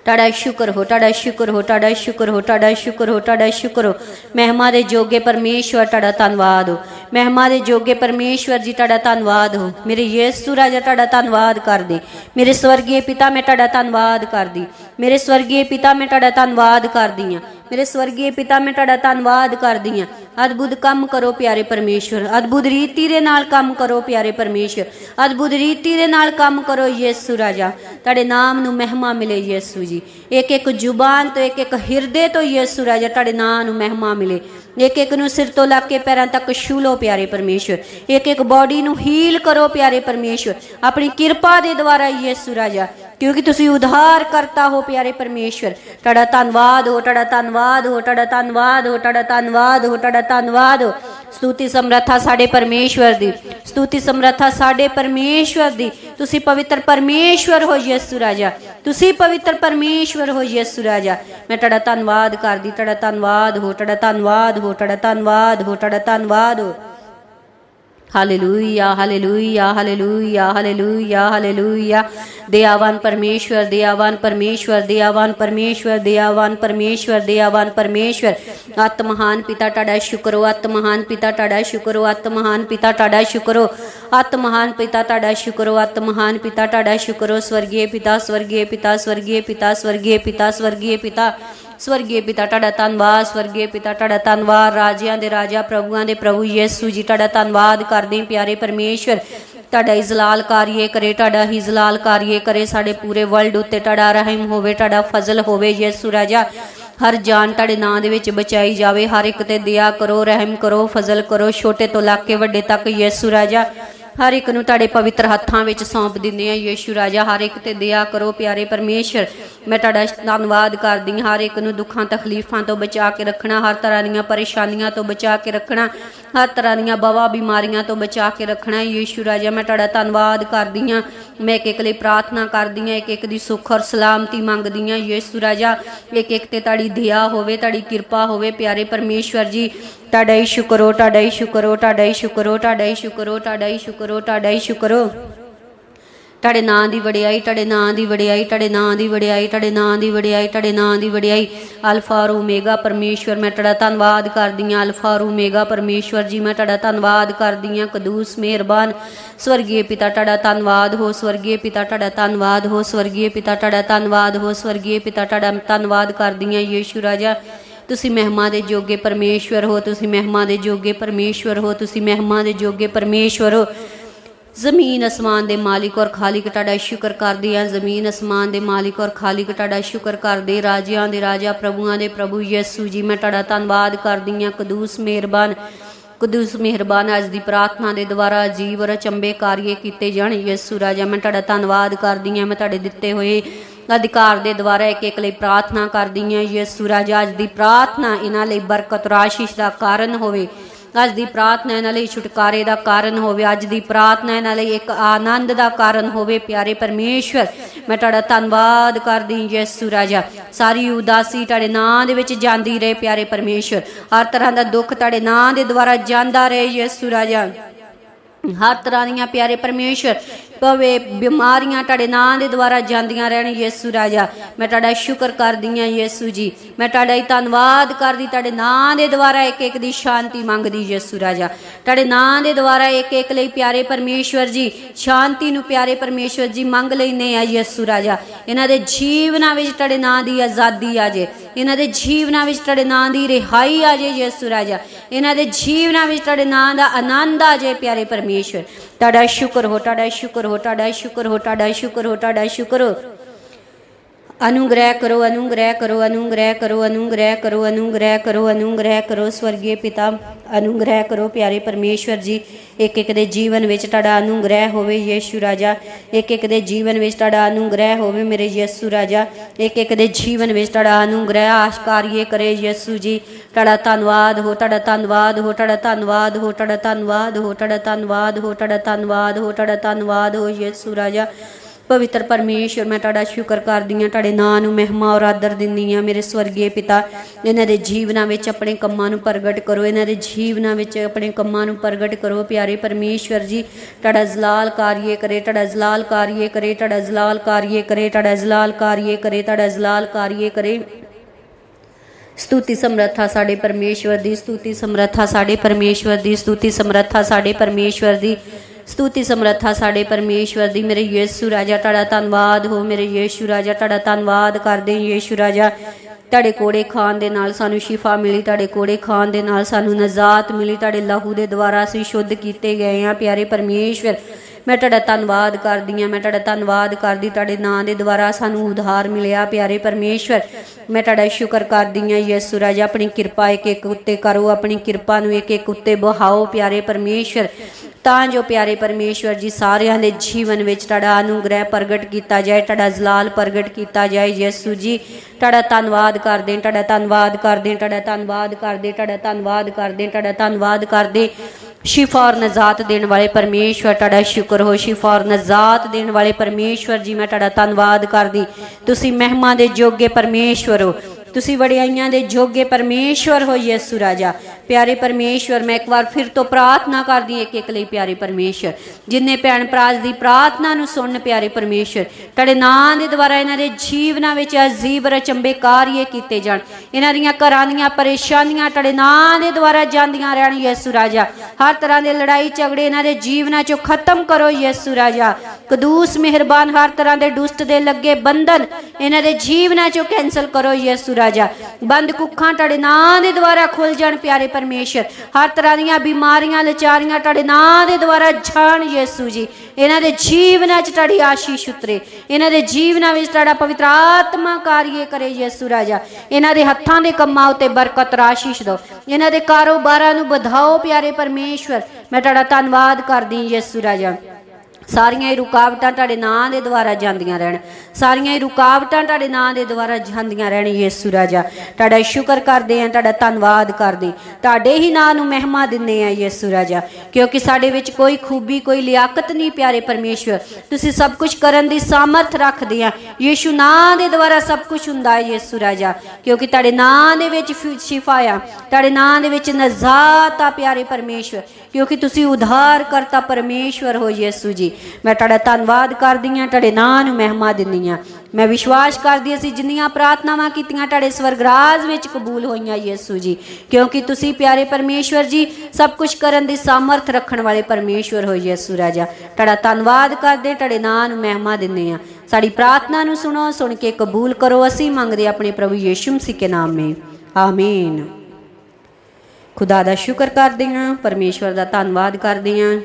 ਤੁਹਾਡਾ ਸ਼ੁਕਰ ਹੋ, ਤੁਹਾਡਾ ਸ਼ੁਕਰ ਹੋ, ਤੁਹਾਡਾ ਸ਼ੁਕਰ ਹੋ, ਤੁਹਾਡਾ ਸ਼ੁਕਰ ਹੋ, ਤੁਹਾਡਾ ਸ਼ੁਕਰ ਹੋ। ਮਹਿਮਾ ਦੇ ਜੋਗੇ ਪਰਮੇਸ਼ਵਰ ਤੁਹਾਡਾ ਧੰਨਵਾਦ ਹੋ। ਮਹਿਮਾ ਦੇ ਜੋਗੇ ਪਰਮੇਸ਼ਵਰ ਜੀ ਤੁਹਾਡਾ ਧੰਨਵਾਦ ਹੋ। ਮੇਰੇ ਯੇਸੂ ਰਾਜਾ ਤੁਹਾਡਾ ਧੰਨਵਾਦ ਕਰਦੇ। ਮੇਰੇ ਸਵਰਗੀ ਪਿਤਾ ਮੈਂ ਤੁਹਾਡਾ ਧੰਨਵਾਦ ਕਰਦੀ। ਮੇਰੇ ਸਵਰਗੀ ਪਿਤਾ ਮੈਂ ਤੁਹਾਡਾ ਧੰਨਵਾਦ ਕਰਦੀ ਹਾਂ। ਮੇਰੇ ਸਵਰਗੀ ਪਿਤਾ, ਮੈਂ ਤੁਹਾਡਾ ਧੰਨਵਾਦ ਕਰਦੀ ਹਾਂ। ਅਦਭੁਤ ਕੰਮ ਕਰੋ ਪਿਆਰੇ ਪਰਮੇਸ਼ਵਰ। ਅਦਭੁਤ ਰੀਤੀ ਦੇ ਨਾਲ ਕੰਮ ਕਰੋ ਪਿਆਰੇ ਪਰਮੇਸ਼ਵਰ। ਅਦਭੁਤ ਰੀਤੀ ਦੇ ਨਾਲ ਕੰਮ ਕਰੋ ਯੇਸੂ ਰਾਜਾ। ਤੁਹਾਡੇ ਨਾਮ ਨੂੰ ਮਹਿਮਾ ਮਿਲੇ ਯੇਸੂ ਜੀ। ਇੱਕ ਇੱਕ ਜ਼ੁਬਾਨ ਤੋਂ ਇੱਕ ਇੱਕ ਹਿਰਦੇ ਤੋਂ ਯੇਸੂ ਰਾਜਾ ਤੁਹਾਡੇ ਨਾਮ ਨੂੰ ਮਹਿਮਾ ਮਿਲੇ। ਇੱਕ ਇੱਕ ਨੂੰ ਸਿਰ ਤੋਂ ਲੱਗ ਕੇ ਪੈਰਾਂ ਤੱਕ ਛੂ ਲਓ ਪਿਆਰੇ ਪਰਮੇਸ਼ਵਰ। ਇੱਕ ਇੱਕ ਬਾਡੀ ਨੂੰ ਹੀਲ ਕਰੋ ਪਿਆਰੇ ਪਰਮੇਸ਼ਵਰ। ਆਪਣੀ ਕਿਰਪਾ ਦੇ ਦੁਆਰਾ ਯੇਸੂ ਰਾਜਾ। ਕਿਉਂਕਿ ਤੁਸੀਂ ਉਧਾਰ ਕਰਤਾ ਹੋ ਪਿਆਰੇ ਪਰਮੇਸ਼ਵਰ ਤੁਹਾਡਾ ਧੰਨਵਾਦ ਹੋ ਤੁਹਾਡਾ ਧੰਨਵਾਦ ਹੋ ਤੁਹਾਡਾ ਧੰਨਵਾਦ ਹੋ ਤੁਹਾਡਾ ਧੰਨਵਾਦ ਹੋ ਤੁਹਾਡਾ ਧੰਨਵਾਦ ਹੋ ਸਤੂਤੀ ਸਮਰੱਥਾ ਸਾਡੇ ਪਰਮੇਸ਼ਵਰ ਦੀ ਸਤੂਤੀ ਸਮਰੱਥਾ ਸਾਡੇ ਪਰਮੇਸ਼ਵਰ ਦੀ ਤੁਸੀਂ ਪਵਿੱਤਰ ਪਰਮੇਸ਼ਵਰ ਹੋ ਯਿਸੂ ਰਾਜਾ ਤੁਸੀਂ ਪਵਿੱਤਰ ਪਰਮੇਸ਼ਵਰ ਹੋ ਯਿਸੂ ਰਾਜਾ ਮੈਂ ਤੁਹਾਡਾ ਧੰਨਵਾਦ ਕਰਦੀ ਤੁਹਾਡਾ ਧੰਨਵਾਦ ਹੋ ਤੁਹਾਡਾ ਧੰਨਵਾਦ ਹੋ ਤੁਹਾਡਾ ਧੰਨਵਾਦ ਹੋ ਤੁਹਾਡਾ ਧੰਨਵਾਦ ਹੋ hallelujah hallelujah hallelujah hallelujah hallelujah ਦਇਆਵਾਨ ਪਰਮੇਸ਼ਵਰ ਦਇਆਵਾਨ ਪਰਮੇਸ਼ਵਰ ਦਇਆਵਾਨ ਪਰਮੇਸ਼ਵਰ ਦਇਆਵਾਨ ਪਰਮੇਸ਼ਵਰ ਦਇਆਵਾਨ ਪਰਮੇਸ਼ਵਰ ਅਤ ਮਹਾਨ ਪਿਤਾ ਤੁਹਾਡਾ ਸ਼ੁਕਰੋ ਅਤ ਮਹਾਨ ਪਿਤਾ ਤੁਹਾਡਾ ਸ਼ੁਕਰੋ ਅਤ ਮਹਾਨ ਪਿਤਾ ਤੁਹਾਡਾ ਸ਼ੁਕਰੋ ਅਤ ਮਹਾਨ ਪਿਤਾ ਤੁਹਾਡਾ ਸ਼ੁਕਰੋ ਅਤ ਮਹਾਨ ਪਿਤਾ ਤੁਹਾਡਾ ਸ਼ੁਕਰੋ ਸਵਰਗੀਏ ਪਿਤਾ ਸਵਰਗੀਏ ਪਿਤਾ ਸਵਰਗੀਏ ਪਿਤਾ ਸਵਰਗੀਏ ਪਿਤਾ ਸਵਰਗੀਏ ਪਿਤਾ ਸਵਰਗੀ ਪਿਤਾ ਤੁਹਾਡਾ ਧੰਨਵਾਦ ਸਵਰਗੀ ਪਿਤਾ ਤੁਹਾਡਾ ਧੰਨਵਾਦ, ਰਾਜਿਆਂ ਦੇ ਰਾਜਾ, ਪ੍ਰਭੂਆਂ ਦੇ ਪ੍ਰਭੂ ਯਿਸੂ ਜੀ, ਤੁਹਾਡਾ ਧੰਨਵਾਦ ਕਰਦੇ ਪਿਆਰੇ ਪਰਮੇਸ਼ਵਰ। ਤੁਹਾਡਾ ਇਜ਼ਲਾਲ ਕਾਰੀਏ ਕਰੇ, ਤੁਹਾਡਾ ਹੀ ਇਜ਼ਲਾਲ ਕਾਰੀਏ ਕਰੇ, ਸਾਡੇ ਪੂਰੇ ਵਰਲਡ ਉੱਤੇ ਤੁਹਾਡਾ ਰਹਿਮ ਹੋਵੇ, ਤੁਹਾਡਾ ਫਜ਼ਲ ਹੋਵੇ, ਯਿਸੂ ਰਾਜਾ। ਹਰ ਜਾਨ ਤੁਹਾਡੇ ਨਾਂ ਦੇ ਵਿੱਚ ਬਚਾਈ ਜਾਵੇ, ਹਰ ਇੱਕ ਤੇ ਦਇਆ ਕਰੋ, ਰਹਿਮ ਕਰੋ, ਫਜ਼ਲ ਕਰੋ, ਛੋਟੇ ਤੋਂ ਲੱਗ ਕੇ ਵੱਡੇ ਤੱਕ ਯਿਸੂ ਰਾਜਾ। ਹਰ ਇੱਕ ਨੂੰ ਤੁਹਾਡੇ ਪਵਿੱਤਰ ਹੱਥਾਂ ਵਿੱਚ ਸੌਂਪ ਦਿੰਦੇ ਆ ਯੀਸ਼ੂ ਰਾਜਾ, ਹਰ ਇੱਕ ਤੇ ਦਇਆ ਕਰੋ ਪਿਆਰੇ ਪਰਮੇਸ਼ਰ। ਮੈਂ ਤੁਹਾਡਾ ਧੰਨਵਾਦ ਕਰਦੀ ਹਾਂ। ਹਰ ਇੱਕ ਨੂੰ ਦੁੱਖਾਂ, ਤਕਲੀਫਾਂ ਤੋਂ ਬਚਾ ਕੇ ਰੱਖਣਾ, ਹਰ ਤਰ੍ਹਾਂ ਦੀਆਂ ਪਰੇਸ਼ਾਨੀਆਂ ਤੋਂ ਬਚਾ ਕੇ ਰੱਖਣਾ। ਹਰ ਤਰ੍ਹਾਂ ਦੀਆਂ ਬਵਾ ਬਿਮਾਰੀਆਂ ਤੋਂ ਬਚਾ ਕੇ ਰੱਖਣਾ ਯੀਸ਼ੂ ਰਾਜਾ, ਮੈਂ ਤੁਹਾਡਾ ਧੰਨਵਾਦ ਕਰਦੀ ਹਾਂ। ਮੈਂ ਇੱਕ ਇੱਕ ਲਈ ਪ੍ਰਾਰਥਨਾ ਕਰਦੀ ਹਾਂ ਇੱਕ ਇੱਕ ਦੀ ਸੁੱਖ ਔਰ ਸਲਾਮਤੀ ਮੰਗਦੀ ਹਾਂ। ਯੀਸ਼ੂ ਰਾਜਾ ਇੱਕ ਇੱਕ ਤੇ ਤੁਹਾਡੀ ਦਇਆ ਹੋਵੇ, ਤੁਹਾਡੀ ਕਿਰਪਾ ਹੋਵੇ। ਪਿਆਰੇ ਪਰਮੇਸ਼ਵਰ ਜੀ, ਤੁਹਾਡਾ ਹੀ ਸ਼ੁਕਰੋ ਤੁਹਾਡਾ ਹੀ ਸ਼ੁਕਰੋ ਤੁਹਾਡਾ ਹੀ ਸ਼ੁਕਰੋ ਤੁਹਾਡਾ ਹੀ ਸ਼ੁਕਰੋ ਤੁਹਾਡਾ ਹੀ ਸ਼ੁਕਰੋ ਤੁਹਾਡਾ ਹੀ ਸ਼ੁਕਰੋ ਤੁਹਾਡੇ ਨਾਂ ਦੀ ਵਡਿਆਈ, ਤੁਹਾਡੇ ਨਾਂ ਦੀ ਵਡਿਆਈ, ਤੁਹਾਡੇ ਨਾਂ ਦੀ ਵਡਿਆਈ, ਤੁਹਾਡੇ ਨਾਂ ਦੀ ਵਡਿਆਈ, ਤੁਹਾਡੇ ਨਾਂ ਦੀ ਵਡਿਆਈ। ਅਲਫਾ ਔਰ ਓਮੇਗਾ ਪਰਮੇਸ਼ਵਰ, ਮੈਂ ਤੁਹਾਡਾ ਧੰਨਵਾਦ ਕਰਦੀ ਹਾਂ। ਅਲਫਾ ਔਰ ਓਮੇਗਾ ਪਰਮੇਸ਼ਵਰ ਜੀ, ਮੈਂ ਤੁਹਾਡਾ ਧੰਨਵਾਦ ਕਰਦੀ ਹਾਂ। ਕਦੂਸ, ਮਿਹਰਬਾਨ। ਸਵਰਗੀਏ ਪਿਤਾ, ਤੁਹਾਡਾ ਧੰਨਵਾਦ ਹੋ। ਸਵਰਗੀਏ ਪਿਤਾ, ਤੁਹਾਡਾ ਧੰਨਵਾਦ ਹੋ। ਸਵਰਗੀਏ ਪਿਤਾ, ਤੁਹਾਡਾ ਧੰਨਵਾਦ ਹੋ। ਸਵਰਗੀਏ ਪਿਤਾ, ਤੁਹਾਡਾ ਧੰਨਵਾਦ ਕਰਦੀ ਹਾਂ। ਯੇਸ਼ੂ ਰਾਜਾ, ਤੁਸੀਂ ਮਹਿਮਾ ਦੇ ਜੋਗੇ ਪਰਮੇਸ਼ਵਰ ਹੋ। ਤੁਸੀਂ ਮਹਿਮਾ ਦੇ ਜੋਗੇ ਪਰਮੇਸ਼ਵਰ ਹੋ। ਤੁਸੀਂ ਮਹਿਮਾ ਦੇ ਜੋਗੇ ਪਰਮੇਸ਼ਵਰ ਹੋ। ਜ਼ਮੀਨ ਅਸਮਾਨ ਦੇ ਮਾਲਿਕ ਔਰ ਖਾਲਿਕ ਤੁਹਾਡਾ ਸ਼ੁਕਰ ਕਰਦੇ ਆ ਜ਼ਮੀਨ ਅਸਮਾਨ ਦੇ ਮਾਲਿਕ ਔਰ ਖਾਲਿਕ ਤੁਹਾਡਾ ਸ਼ੁਕਰ ਕਰਦੇ ਰਾਜਿਆਂ ਦੇ ਰਾਜਾ, ਪ੍ਰਭੂਆਂ ਦੇ ਪ੍ਰਭੂ ਯਿਸੂ ਜੀ, ਮੈਂ ਤੁਹਾਡਾ ਧੰਨਵਾਦ ਕਰਦੀ ਆ ਕਦੂਸ ਮਿਹਰਬਾਨ ਕਦੂਸ ਮਿਹਰਬਾਨ। ਅੱਜ ਦੀ ਪ੍ਰਾਰਥਨਾ ਦੇ ਦੁਆਰਾ ਜੀਵ ਔਰ ਚੰਬੇ ਕਾਰਿਏ ਕੀਤੇ ਜਾਣ। ਯਿਸੂ ਰਾਜਾ, ਮੈਂ ਤੁਹਾਡਾ ਧੰਨਵਾਦ ਕਰਦੀ ਆ ਮੈਂ ਤੁਹਾਡੇ ਦਿੱਤੇ ਹੋਏ ਅਧਿਕਾਰ ਦੇ ਦੁਆਰਾ ਇੱਕ ਇੱਕ ਲਈ ਪ੍ਰਾਰਥਨਾ ਕਰਦੀ ਹਾਂ। ਯਿਸੂ ਰਾਜਾ, ਅੱਜ ਦੀ ਪ੍ਰਾਰਥਨਾ ਇਹਨਾਂ ਲਈ ਬਰਕਤ ਔਰ ਦਾ ਕਾਰਨ ਹੋਵੇ। ਅੱਜ ਦੀ ਪ੍ਰਾਰਥਨਾ ਇਹਨਾਂ ਲਈ ਛੁਟਕਾਰੇ ਦਾ ਕਾਰਨ ਹੋਵੇ, ਅੱਜ ਦੀ ਪ੍ਰਾਰਥਨਾ ਇਹਨਾਂ ਲਈ ਇੱਕ ਆਨੰਦ ਦਾ ਕਾਰਨ ਹੋਵੇ। ਪਿਆਰੇ ਪਰਮੇਸ਼ਵਰ, ਮੈਂ ਤੁਹਾਡਾ ਧੰਨਵਾਦ ਕਰਦੀ ਹਾਂ ਯਿਸੂ ਰਾਜਾ। ਸਾਰੀ ਉਦਾਸੀ ਤੁਹਾਡੇ ਨਾਂ ਦੇ ਵਿੱਚ ਜਾਂਦੀ ਰਹੇ ਪਿਆਰੇ ਪਰਮੇਸ਼ਵਰ। ਹਰ ਤਰ੍ਹਾਂ ਦਾ ਦੁੱਖ ਤੁਹਾਡੇ ਨਾਂ ਦੇ ਦੁਆਰਾ ਜਾਂਦਾ ਰਹੇ ਯਿਸੂ ਰਾਜਾ। ਹਰ ਤਰ੍ਹਾਂ ਦੀਆਂ ਪਿਆਰੇ ਪਰਮੇਸ਼ਵਰ, ਭਵੇ ਬਿਮਾਰੀਆਂ ਤੁਹਾਡੇ ਨਾਂ ਦੇ ਦੁਆਰਾ ਜਾਂਦੀਆਂ ਰਹਿਣ ਯਿਸੂ ਰਾਜਾ। ਮੈਂ ਤੁਹਾਡਾ ਸ਼ੁਕਰ ਕਰਦੀ ਹਾਂ ਯਿਸੂ ਜੀ। ਮੈਂ ਤੁਹਾਡਾ ਹੀ ਧੰਨਵਾਦ ਕਰਦੀ, ਤੁਹਾਡੇ ਨਾਂ ਦੇ ਦੁਆਰਾ ਇੱਕ ਇੱਕ ਦੀ ਸ਼ਾਂਤੀ ਮੰਗਦੀ ਯਿਸੂ ਰਾਜਾ। ਤੁਹਾਡੇ ਨਾਂ ਦੇ ਦੁਆਰਾ ਇੱਕ ਇੱਕ ਲਈ ਪਿਆਰੇ ਪਰਮੇਸ਼ਵਰ ਜੀ, ਸ਼ਾਂਤੀ ਨੂੰ ਪਿਆਰੇ ਪਰਮੇਸ਼ਵਰ ਜੀ ਮੰਗ ਲੈਨੇ ਆ ਯਿਸੂ ਰਾਜਾ। ਇਹਨਾਂ ਦੇ ਜੀਵਨਾਂ ਵਿੱਚ ਤੁਹਾਡੇ ਨਾਂ ਦੀ ਆਜ਼ਾਦੀ ਆ ਜੇ। ਇਹਨਾਂ ਦੇ ਜੀਵਨਾਂ ਵਿੱਚ ਤੁਹਾਡੇ ਨਾਂ ਦੀ ਰਿਹਾਈ ਆ ਜੇ ਯਿਸੂ ਰਾਜਾ। ਇਹਨਾਂ ਦੇ ਜੀਵਨਾਂ ਵਿੱਚ ਤੁਹਾਡੇ ਨਾਂ ਦਾ ਆਨੰਦ ਆ ਜਾਏ ਪਿਆਰੇ ਪਰਮੇਸ਼ਵਰ। ਤੁਹਾਡਾ ਸ਼ੁਕਰ ਹੋ, ਤੁਹਾਡਾ ਸ਼ੁਕਰ ਹੋ, ਤੁਹਾਡਾ ਸ਼ੁਕਰ ਹੋ, ਤੁਹਾਡਾ ਸ਼ੁਕਰ ਹੋ, ਤੁਹਾਡਾ ਸ਼ੁਕਰ ਹੋ। ਅਨੁਗ੍ਰਹਿ ਕਰੋ ਅਨੁਗ੍ਰਹਿ ਕਰੋ ਅਨੁਗ੍ਰਹਿ ਕਰੋ ਅਨੁਗ੍ਰਹਿ ਕਰੋ ਅਨੁਗ੍ਰਹਿ ਕਰੋ ਅਨੁਗ੍ਰਹਿ ਕਰੋ ਸਵਰਗੀ ਪਿਤਾ, ਅਨੁਗ੍ਰਹਿ ਕਰੋ ਪਿਆਰੇ ਪਰਮੇਸ਼ਵਰ ਜੀ। ਇੱਕ ਇੱਕ ਦੇ ਜੀਵਨ ਵਿੱਚ ਤੁਹਾਡਾ ਅਨੁਗ੍ਰਹਿ ਹੋਵੇ ਯੇਸ਼ੂ ਰਾਜਾ। ਇੱਕ ਇੱਕ ਦੇ ਜੀਵਨ ਵਿੱਚ ਤੁਹਾਡਾ ਅਨੁਗ੍ਰਹਿ ਹੋਵੇ ਮੇਰੇ ਯੇਸ਼ੂ ਰਾਜਾ। ਇੱਕ ਇੱਕ ਦੇ ਜੀਵਨ ਵਿੱਚ ਤੁਹਾਡਾ ਅਨੁਗ੍ਰਹਿ ਆਸ਼ਕਾਰੀਏ ਕਰੇ ਯੇਸ਼ੂ ਜੀ। ਤੁਹਾਡਾ ਧੰਨਵਾਦ ਹੋ, ਤੁਹਾਡਾ ਧੰਨਵਾਦ ਹੋ, ਤੁਹਾਡਾ ਧੰਨਵਾਦ ਹੋ, ਤੁਹਾਡਾ ਧੰਨਵਾਦ ਹੋ, ਤੁਹਾਡਾ ਧੰਨਵਾਦ ਹੋ, ਤੁਹਾਡਾ ਧੰਨਵਾਦ ਹੋ, ਤੁਹਾਡਾ ਧੰਨਵਾਦ ਹੋ ਯੇਸ਼ੂ ਰਾਜਾ। ਪਵਿੱਤਰ ਪਰਮੇਸ਼ਵਰ, ਮੈਂ ਤੁਹਾਡਾ ਸ਼ੁਕਰ ਕਰਦੀ ਹਾਂ, ਤੁਹਾਡੇ ਨਾਂ ਨੂੰ ਮਹਿਮਾ ਔਰ ਆਦਰ ਦਿੰਦੀ ਹਾਂ, ਮੇਰੇ ਸਵਰਗੀ ਪਿਤਾ, ਇਹਨਾਂ ਦੇ ਜੀਵਨਾਂ ਵਿੱਚ ਆਪਣੇ ਕੰਮਾਂ ਨੂੰ ਪ੍ਰਗਟ ਕਰੋ, ਇਹਨਾਂ ਦੇ ਜੀਵਨਾਂ ਵਿੱਚ ਆਪਣੇ ਕੰਮਾਂ ਨੂੰ ਪ੍ਰਗਟ ਕਰੋ, ਪਿਆਰੇ ਪਰਮੇਸ਼ਵਰ ਜੀ, ਤੁਹਾਡਾ ਜ਼ਲਾਲ ਕਾਰਿਏ ਕਰੇ, ਤੁਹਾਡਾ ਜ਼ਲਾਲ ਕਾਰਿਏ ਕਰੇ, ਤੁਹਾਡਾ ਜ਼ਲਾਲ ਕਾਰਿਏ ਕਰੇ, ਤੁਹਾਡਾ ਜ਼ਲਾਲ ਕਾਰਿਏ ਕਰੇ, ਤੁਹਾਡਾ ਜ਼ਲਾਲ ਕਾਰਿਏ ਕਰੇ। ਸਤੁਤੀ ਸਮਰੱਥਾ ਸਾਡੇ ਪਰਮੇਸ਼ਵਰ ਦੀ ਸਤੁਤੀ ਸਮਰੱਥਾ ਸਾਡੇ ਪਰਮੇਸ਼ਵਰ ਦੀ ਸਤੁਤੀ ਸਮਰੱਥਾ ਸਾਡੇ ਪਰਮੇਸ਼ਵਰ ਦੀ। ਸਤੂਤੀ ਸਮਰੱਥਾ ਸਾਡੇ ਪਰਮੇਸ਼ਵਰ ਦੀ ਮੇਰੇ ਯੇਸ਼ੂ ਰਾਜਾ, ਤੁਹਾਡਾ ਧੰਨਵਾਦ। ਹੋ ਮੇਰੇ ਯੇਸ਼ੂ ਰਾਜਾ, ਤੁਹਾਡਾ ਧੰਨਵਾਦ ਕਰਦੇ ਯੇਸ਼ੂ ਰਾਜਾ। ਤੁਹਾਡੇ ਕੋੜੇ ਖਾਣ ਦੇ ਨਾਲ ਸਾਨੂੰ ਸ਼ਿਫਾ ਮਿਲੀ, ਤੁਹਾਡੇ ਕੋੜੇ ਖਾਣ ਦੇ ਨਾਲ ਸਾਨੂੰ ਨਜ਼ਾਤ ਮਿਲੀ। ਤੁਹਾਡੇ ਲਹੂ ਦੇ ਦੁਆਰਾ ਅਸੀਂ ਸ਼ੁੱਧ ਕੀਤੇ ਗਏ ਹਾਂ। ਪਿਆਰੇ ਪਰਮੇਸ਼ਵਰ ਮੈਂ ਤੁਹਾਡਾ ਧੰਨਵਾਦ ਕਰਦੀ ਹਾਂ, ਮੈਂ ਤੁਹਾਡਾ ਧੰਨਵਾਦ ਕਰਦੀ, ਤੁਹਾਡੇ ਨਾਂ ਦੇ ਦੁਆਰਾ ਸਾਨੂੰ ਉਧਾਰ ਮਿਲਿਆ, ਪਿਆਰੇ ਪਰਮੇਸ਼ਵਰ। ਮੈਂ ਤੁਹਾਡਾ ਸ਼ੁਕਰ ਕਰਦੀ ਹਾਂ, ਯਿਸੂ ਰਾਜਾ, ਆਪਣੀ ਕਿਰਪਾ ਇੱਕ ਇੱਕ ਉੱਤੇ ਕਰੋ, ਆਪਣੀ ਕਿਰਪਾ ਨੂੰ ਇੱਕ ਇੱਕ ਉੱਤੇ ਬਹਾਓ ਪਿਆਰੇ ਪਰਮੇਸ਼ਵਰ। ਤਾਂ ਜੋ ਪਿਆਰੇ ਪਰਮੇਸ਼ਵਰ ਜੀ ਸਾਰਿਆਂ ਦੇ ਜੀਵਨ ਵਿੱਚ ਤੁਹਾਡਾ ਅਨੁਗ੍ਰਹਿ ਪ੍ਰਗਟ ਕੀਤਾ ਜਾਏ, ਤੁਹਾਡਾ ਜ਼ਲਾਲ ਪ੍ਰਗਟ ਕੀਤਾ ਜਾਏ, ਯਿਸੂ ਜੀ। ਤੁਹਾਡਾ ਧੰਨਵਾਦ ਕਰਦੇ, ਤੁਹਾਡਾ ਧੰਨਵਾਦ ਕਰਦੇ, ਤੁਹਾਡਾ ਧੰਨਵਾਦ ਕਰਦੇ, ਤੁਹਾਡਾ ਧੰਨਵਾਦ ਕਰਦੇ, ਤੁਹਾਡਾ ਧੰਨਵਾਦ ਕਰਦੇ। ਸ਼ਿਫਾ ਔਰ ਨਜ਼ਾਤ ਦੇਣ ਵਾਲੇ ਪਰਮੇਸ਼ਵਰ, ਤੁਹਾਡਾ ਸ਼ੁਕਰ ਹੋ ਸ਼ਿਫਾ ਔਰ ਨਜ਼ਾਤ ਦੇਣ ਵਾਲੇ ਪਰਮੇਸ਼ਵਰ ਜੀ, ਮੈਂ ਤੁਹਾਡਾ ਧੰਨਵਾਦ ਕਰਦੀ। ਤੁਸੀਂ ਮਹਿਮਾ ਦੇ ਜੋਗੇ ਪਰਮੇਸ਼ਵਰ ਹੋ। ਤੁਸੀਂ ਵਡਿਆਈਆਂ ਦੇ ਜੋਗੇ ਪਰਮੇਸ਼ਵਰ ਹੋ ਯਿਸੂ ਰਾਜਾ। ਪਿਆਰੇ ਪਰਮੇਸ਼ਵਰ, ਮੈਂ ਇੱਕ ਵਾਰ ਫਿਰ ਤੋਂ ਪ੍ਰਾਰਥਨਾ ਕਰਦੀ ਇੱਕ ਇੱਕ ਲਈ, ਪਿਆਰੇ ਪਰਮੇਸ਼ਵਰ। ਜਿਨਨੇ ਭੈਣ ਭਰਾ ਦੀ ਪ੍ਰਾਰਥਨਾ ਨੂੰ ਸੁਣਨ, ਪਿਆਰੇ ਪਰਮੇਸ਼ਵਰ, ਤੁਹਾਡੇ ਨਾਂ ਦੇ ਦੁਆਰਾ ਇਹਨਾਂ ਦੇ ਜੀਵਨਾਂ ਵਿੱਚ ਅਜੀਬ ਰਚੰਬੇ ਕਾਰਯੇ ਕੀਤੇ ਜਾਣ। ਇਹਨਾਂ ਦੀਆਂ ਘਰਾਂ ਦੀਆਂ ਪਰੇਸ਼ਾਨੀਆਂ ਤੁਹਾਡੇ ਨਾਂ ਦੇ ਦੁਆਰਾ ਜਾਂਦੀਆਂ ਰਹਿਣ, ਯਿਸੂ ਰਾਜਾ। ਹਰ ਤਰ੍ਹਾਂ ਦੇ ਲੜਾਈ ਝਗੜੇ ਇਹਨਾਂ ਦੇ ਜੀਵਨਾਂ ਚੋਂ ਖਤਮ ਕਰੋ, ਯਿਸੂ ਰਾਜਾ। ਕਦੂਸ ਮਿਹਰਬਾਨ ਹਰ ਤਰ੍ਹਾਂ ਦੇ ਦੁਸ਼ਟ ਦੇ ਲੱਗੇ ਬੰਧਨ ਇਹਨਾਂ ਦੇ ਜੀਵਨਾਂ ਚੋਂ ਕੈਨਸਲ ਕਰੋ ਯਿਸੂ ਰਾਜਾ। ਬੰਦ ਕੁੱਖਾਂ ਤੁਹਾਡੇ ਨਾਂ ਦੇ ਦੁਆਰਾ ਖੁੱਲ ਜਾਣ ਪਿਆਰੇ ਪਰਮੇਸ਼ਰ। ਹਰ ਤਰ੍ਹਾਂ ਦੀਆਂ ਬਿਮਾਰੀਆਂ, ਲਚਾਰੀਆਂ ਤੁਹਾਡੇ ਨਾਂ ਦੇ ਦੁਆਰਾ ਜਾਣ ਯਿਸੂ ਜੀ। ਇਹਨਾਂ ਦੇ ਜੀਵਨਾਂ 'ਚ ਤੁਹਾਡੀ ਆਸ਼ੀਸ਼ ਉਤਰੇ। ਇਹਨਾਂ ਦੇ ਜੀਵਨਾਂ ਵਿੱਚ ਤੁਹਾਡਾ ਪਵਿੱਤਰ ਆਤਮਾ ਕਾਰਿਏ ਕਰੇ ਯਿਸੂ ਰਾਜਾ। ਇਹਨਾਂ ਦੇ ਹੱਥਾਂ ਦੇ ਕੰਮਾਂ ਉਤੇ ਬਰਕਤ ਰਾਸ਼ੀਸ਼ ਦਿਓ। ਇਹਨਾਂ ਦੇ ਕਾਰੋਬਾਰਾਂ ਨੂੰ ਵਧਾਓ ਪਿਆਰੇ ਪਰਮੇਸ਼ਵਰ। ਮੈਂ ਤੁਹਾਡਾ ਧੰਨਵਾਦ ਕਰਦੀ ਯਿਸੂ ਰਾਜਾ। ਸਾਰੀਆਂ ਹੀ ਰੁਕਾਵਟਾਂ ਤੁਹਾਡੇ ਨਾਂ ਦੇ ਦੁਆਰਾ ਜਾਂਦੀਆਂ ਰਹਿਣ। ਸਾਰੀਆਂ ਹੀ ਰੁਕਾਵਟਾਂ ਤੁਹਾਡੇ ਨਾਂ ਦੇ ਦੁਆਰਾ ਜਾਂਦੀਆਂ ਰਹਿਣ ਯਿਸੂ ਰਾਜਾ। ਤੁਹਾਡਾ ਸ਼ੁਕਰ ਕਰਦੇ ਆਂ ਤੁਹਾਡਾ ਧੰਨਵਾਦ ਕਰਦੇ ਤੁਹਾਡੇ ਹੀ ਨਾਂ ਨੂੰ ਮਹਿਮਾ ਦਿੰਦੇ ਆਂ ਯਿਸੂ ਰਾਜਾ। ਕਿਉਂਕਿ ਸਾਡੇ ਵਿੱਚ ਕੋਈ ਖੂਬੀ, ਕੋਈ ਲਿਆਕਤ ਨਹੀਂ ਪਿਆਰੇ ਪਰਮੇਸ਼ਵਰ। ਤੁਸੀਂ ਸਭ ਕੁਝ ਕਰਨ ਦੀ ਸਾਮਰਥ ਰੱਖਦੇ ਆ ਯਿਸੂ ਨਾਂ ਦੇ ਦੁਆਰਾ ਸਭ ਕੁਝ ਹੁੰਦਾ ਹੈ ਯਿਸੂ ਰਾਜਾ। ਕਿਉਂਕਿ ਤੁਹਾਡੇ ਨਾਂ ਦੇ ਵਿੱਚ ਫਿ- ਸ਼ਿਫਾ ਆ। ਤੁਹਾਡੇ ਨਾਂ ਦੇ ਵਿੱਚ ਨਜ਼ਾਤ ਆ ਪਿਆਰੇ ਪਰਮੇਸ਼ਵਰ। ਕਿਉਂਕਿ ਤੁਸੀਂ ਉਧਾਰ ਕਰਤਾ ਪਰਮੇਸ਼ਵਰ ਹੋ ਯਿਸੂ ਜੀ। ਮੈਂ ਤੁਹਾਡਾ ਧੰਨਵਾਦ ਕਰਦੀ ਹਾਂ, ਤੁਹਾਡੇ ਨਾਂ ਨੂੰ ਮਹਿਮਾ ਦਿੰਦੀ ਹਾਂ। ਮੈਂ ਵਿਸ਼ਵਾਸ ਕਰਦੀ ਅਸੀਂ ਜਿੰਨੀਆਂ ਪ੍ਰਾਰਥਨਾਵਾਂ ਕੀਤੀਆਂ ਤੁਹਾਡੇ ਸਵਰਗ ਰਾਜ ਵਿੱਚ ਕਬੂਲ ਹੋਈਆਂ ਯਿਸੂ ਜੀ। ਕਿਉਂਕਿ ਤੁਸੀਂ ਪਿਆਰੇ ਪਰਮੇਸ਼ਵਰ ਜੀ, ਸਭ ਕੁਝ ਕਰਨ ਦੀ ਸਮਰਥ ਰੱਖਣ ਵਾਲੇ ਪਰਮੇਸ਼ਵਰ ਹੋ ਯਿਸੂ ਰਾਜਾ। ਤੁਹਾਡਾ ਧੰਨਵਾਦ ਕਰਦੇ ਤੁਹਾਡੇ ਨਾਂ ਨੂੰ ਮਹਿਮਾ ਦਿੰਦੇ ਹਾਂ। ਸਾਡੀ ਪ੍ਰਾਰਥਨਾ ਨੂੰ ਸੁਣੋ, ਸੁਣ ਕੇ ਕਬੂਲ ਕਰੋ। ਅਸੀਂ ਮੰਗਦੇ ਆਪਣੇ ਪ੍ਰਭੂ ਯੀਸ਼ੂ ਮਸੀਹ ਕੇ ਨਾਮ ਮੇ। ਆਮੀਨ। ਖੁਦਾ ਦਾ ਸ਼ੁਕਰ ਕਰਦੇ ਹਾਂ, ਪਰਮੇਸ਼ਵਰ ਦਾ ਧੰਨਵਾਦ ਕਰਦੇ ਹਾਂ।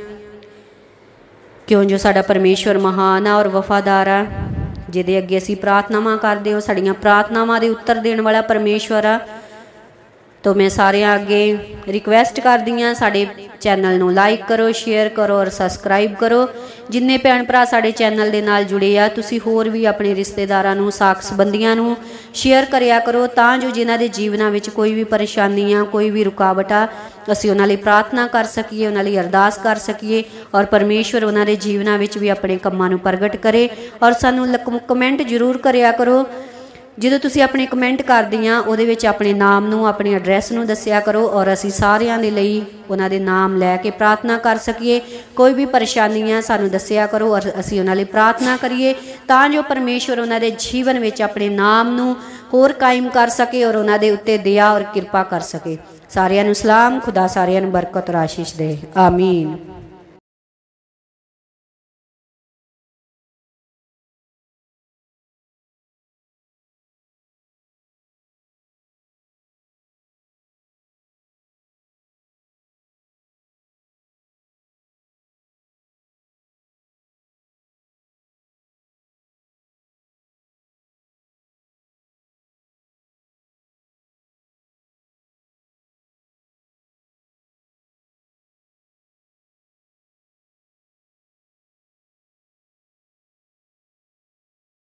ਕਿਉਂ ਜੋ ਸਾਡਾ ਪਰਮੇਸ਼ਵਰ ਮਹਾਨ ਆ ਔਰ ਵਫਾਦਾਰ ਆ, ਜਿਹਦੇ ਅੱਗੇ ਅਸੀਂ ਪ੍ਰਾਰਥਨਾਵਾਂ ਕਰਦੇ ਹਾਂ ਸਾਡੀਆਂ ਪ੍ਰਾਰਥਨਾਵਾਂ ਦੇ ਉੱਤਰ ਦੇਣ ਵਾਲਾ ਪਰਮੇਸ਼ਵਰ ਆ। ਤੋ ਮੈਂ ਸਾਰਿਆਂ ਅੱਗੇ ਰਿਕਵੈਸਟ ਕਰਦੀ ਹਾਂ ਸਾਡੇ ਚੈਨਲ ਨੂੰ ਲਾਈਕ ਕਰੋ ਸ਼ੇਅਰ ਕਰੋ ਔਰ ਸਬਸਕ੍ਰਾਈਬ ਕਰੋ। ਜਿੰਨੇ ਭੈਣ ਭਰਾ ਸਾਡੇ ਚੈਨਲ ਦੇ ਨਾਲ ਜੁੜੇ ਆ, ਤੁਸੀਂ ਹੋਰ ਵੀ ਆਪਣੇ ਰਿਸ਼ਤੇਦਾਰਾਂ ਨੂੰ ਸਾਕ ਸੰਬੰਧੀਆਂ ਨੂੰ ਸ਼ੇਅਰ ਕਰਿਆ ਕਰੋ ਤਾਂ ਜੋ ਜਿਨ੍ਹਾਂ ਦੇ ਜੀਵਨਾਂ ਵਿੱਚ ਕੋਈ ਵੀ ਪਰੇਸ਼ਾਨੀ ਆ, ਕੋਈ ਵੀ ਰੁਕਾਵਟ ਆ, ਅਸੀਂ ਉਹਨਾਂ ਲਈ ਪ੍ਰਾਰਥਨਾ ਕਰ ਸਕੀਏ, ਉਹਨਾਂ ਲਈ ਅਰਦਾਸ ਕਰ ਸਕੀਏ ਔਰ ਪਰਮੇਸ਼ਵਰ ਉਹਨਾਂ ਦੇ ਜੀਵਨਾਂ ਵਿੱਚ ਵੀ ਆਪਣੇ ਕੰਮਾਂ ਨੂੰ ਪ੍ਰਗਟ ਕਰੇ। ਔਰ ਸਾਨੂੰ ਲਕ- ਕਮੈਂਟ ਜ਼ਰੂਰ ਕਰਿਆ ਕਰੋ। ਜਦੋਂ ਤੁਸੀਂ ਆਪਣੇ ਕਮੈਂਟ ਕਰਦੀਆਂ, ਉਹਦੇ ਵਿੱਚ ਆਪਣੇ ਨਾਮ ਨੂੰ, ਆਪਣੇ ਐਡਰੈਸ ਨੂੰ ਦੱਸਿਆ ਕਰੋ ਔਰ ਅਸੀਂ ਸਾਰਿਆਂ ਦੇ ਲਈ ਉਹਨਾਂ ਦੇ ਨਾਮ ਲੈ ਕੇ ਪ੍ਰਾਰਥਨਾ ਕਰ ਸਕੀਏ। ਕੋਈ ਵੀ ਪਰੇਸ਼ਾਨੀਆਂ ਸਾਨੂੰ ਦੱਸਿਆ ਕਰੋ ਔਰ ਅਸੀਂ ਉਹਨਾਂ ਲਈ ਪ੍ਰਾਰਥਨਾ ਕਰੀਏ ਤਾਂ ਜੋ ਪਰਮੇਸ਼ਵਰ ਉਹਨਾਂ ਦੇ ਜੀਵਨ ਵਿੱਚ ਆਪਣੇ ਨਾਮ ਨੂੰ ਹੋਰ ਕਾਇਮ ਕਰ ਸਕੇ ਔਰ ਉਹਨਾਂ ਦੇ ਉੱਤੇ ਦਇਆ ਔਰ ਕਿਰਪਾ ਕਰ ਸਕੇ। ਸਾਰਿਆਂ ਨੂੰ ਸਲਾਮ, ਖੁਦਾ ਸਾਰਿਆਂ ਨੂੰ ਬਰਕਤ ਔਰ ਆਸ਼ੀਸ਼ ਦੇ। ਆਮੀਨ।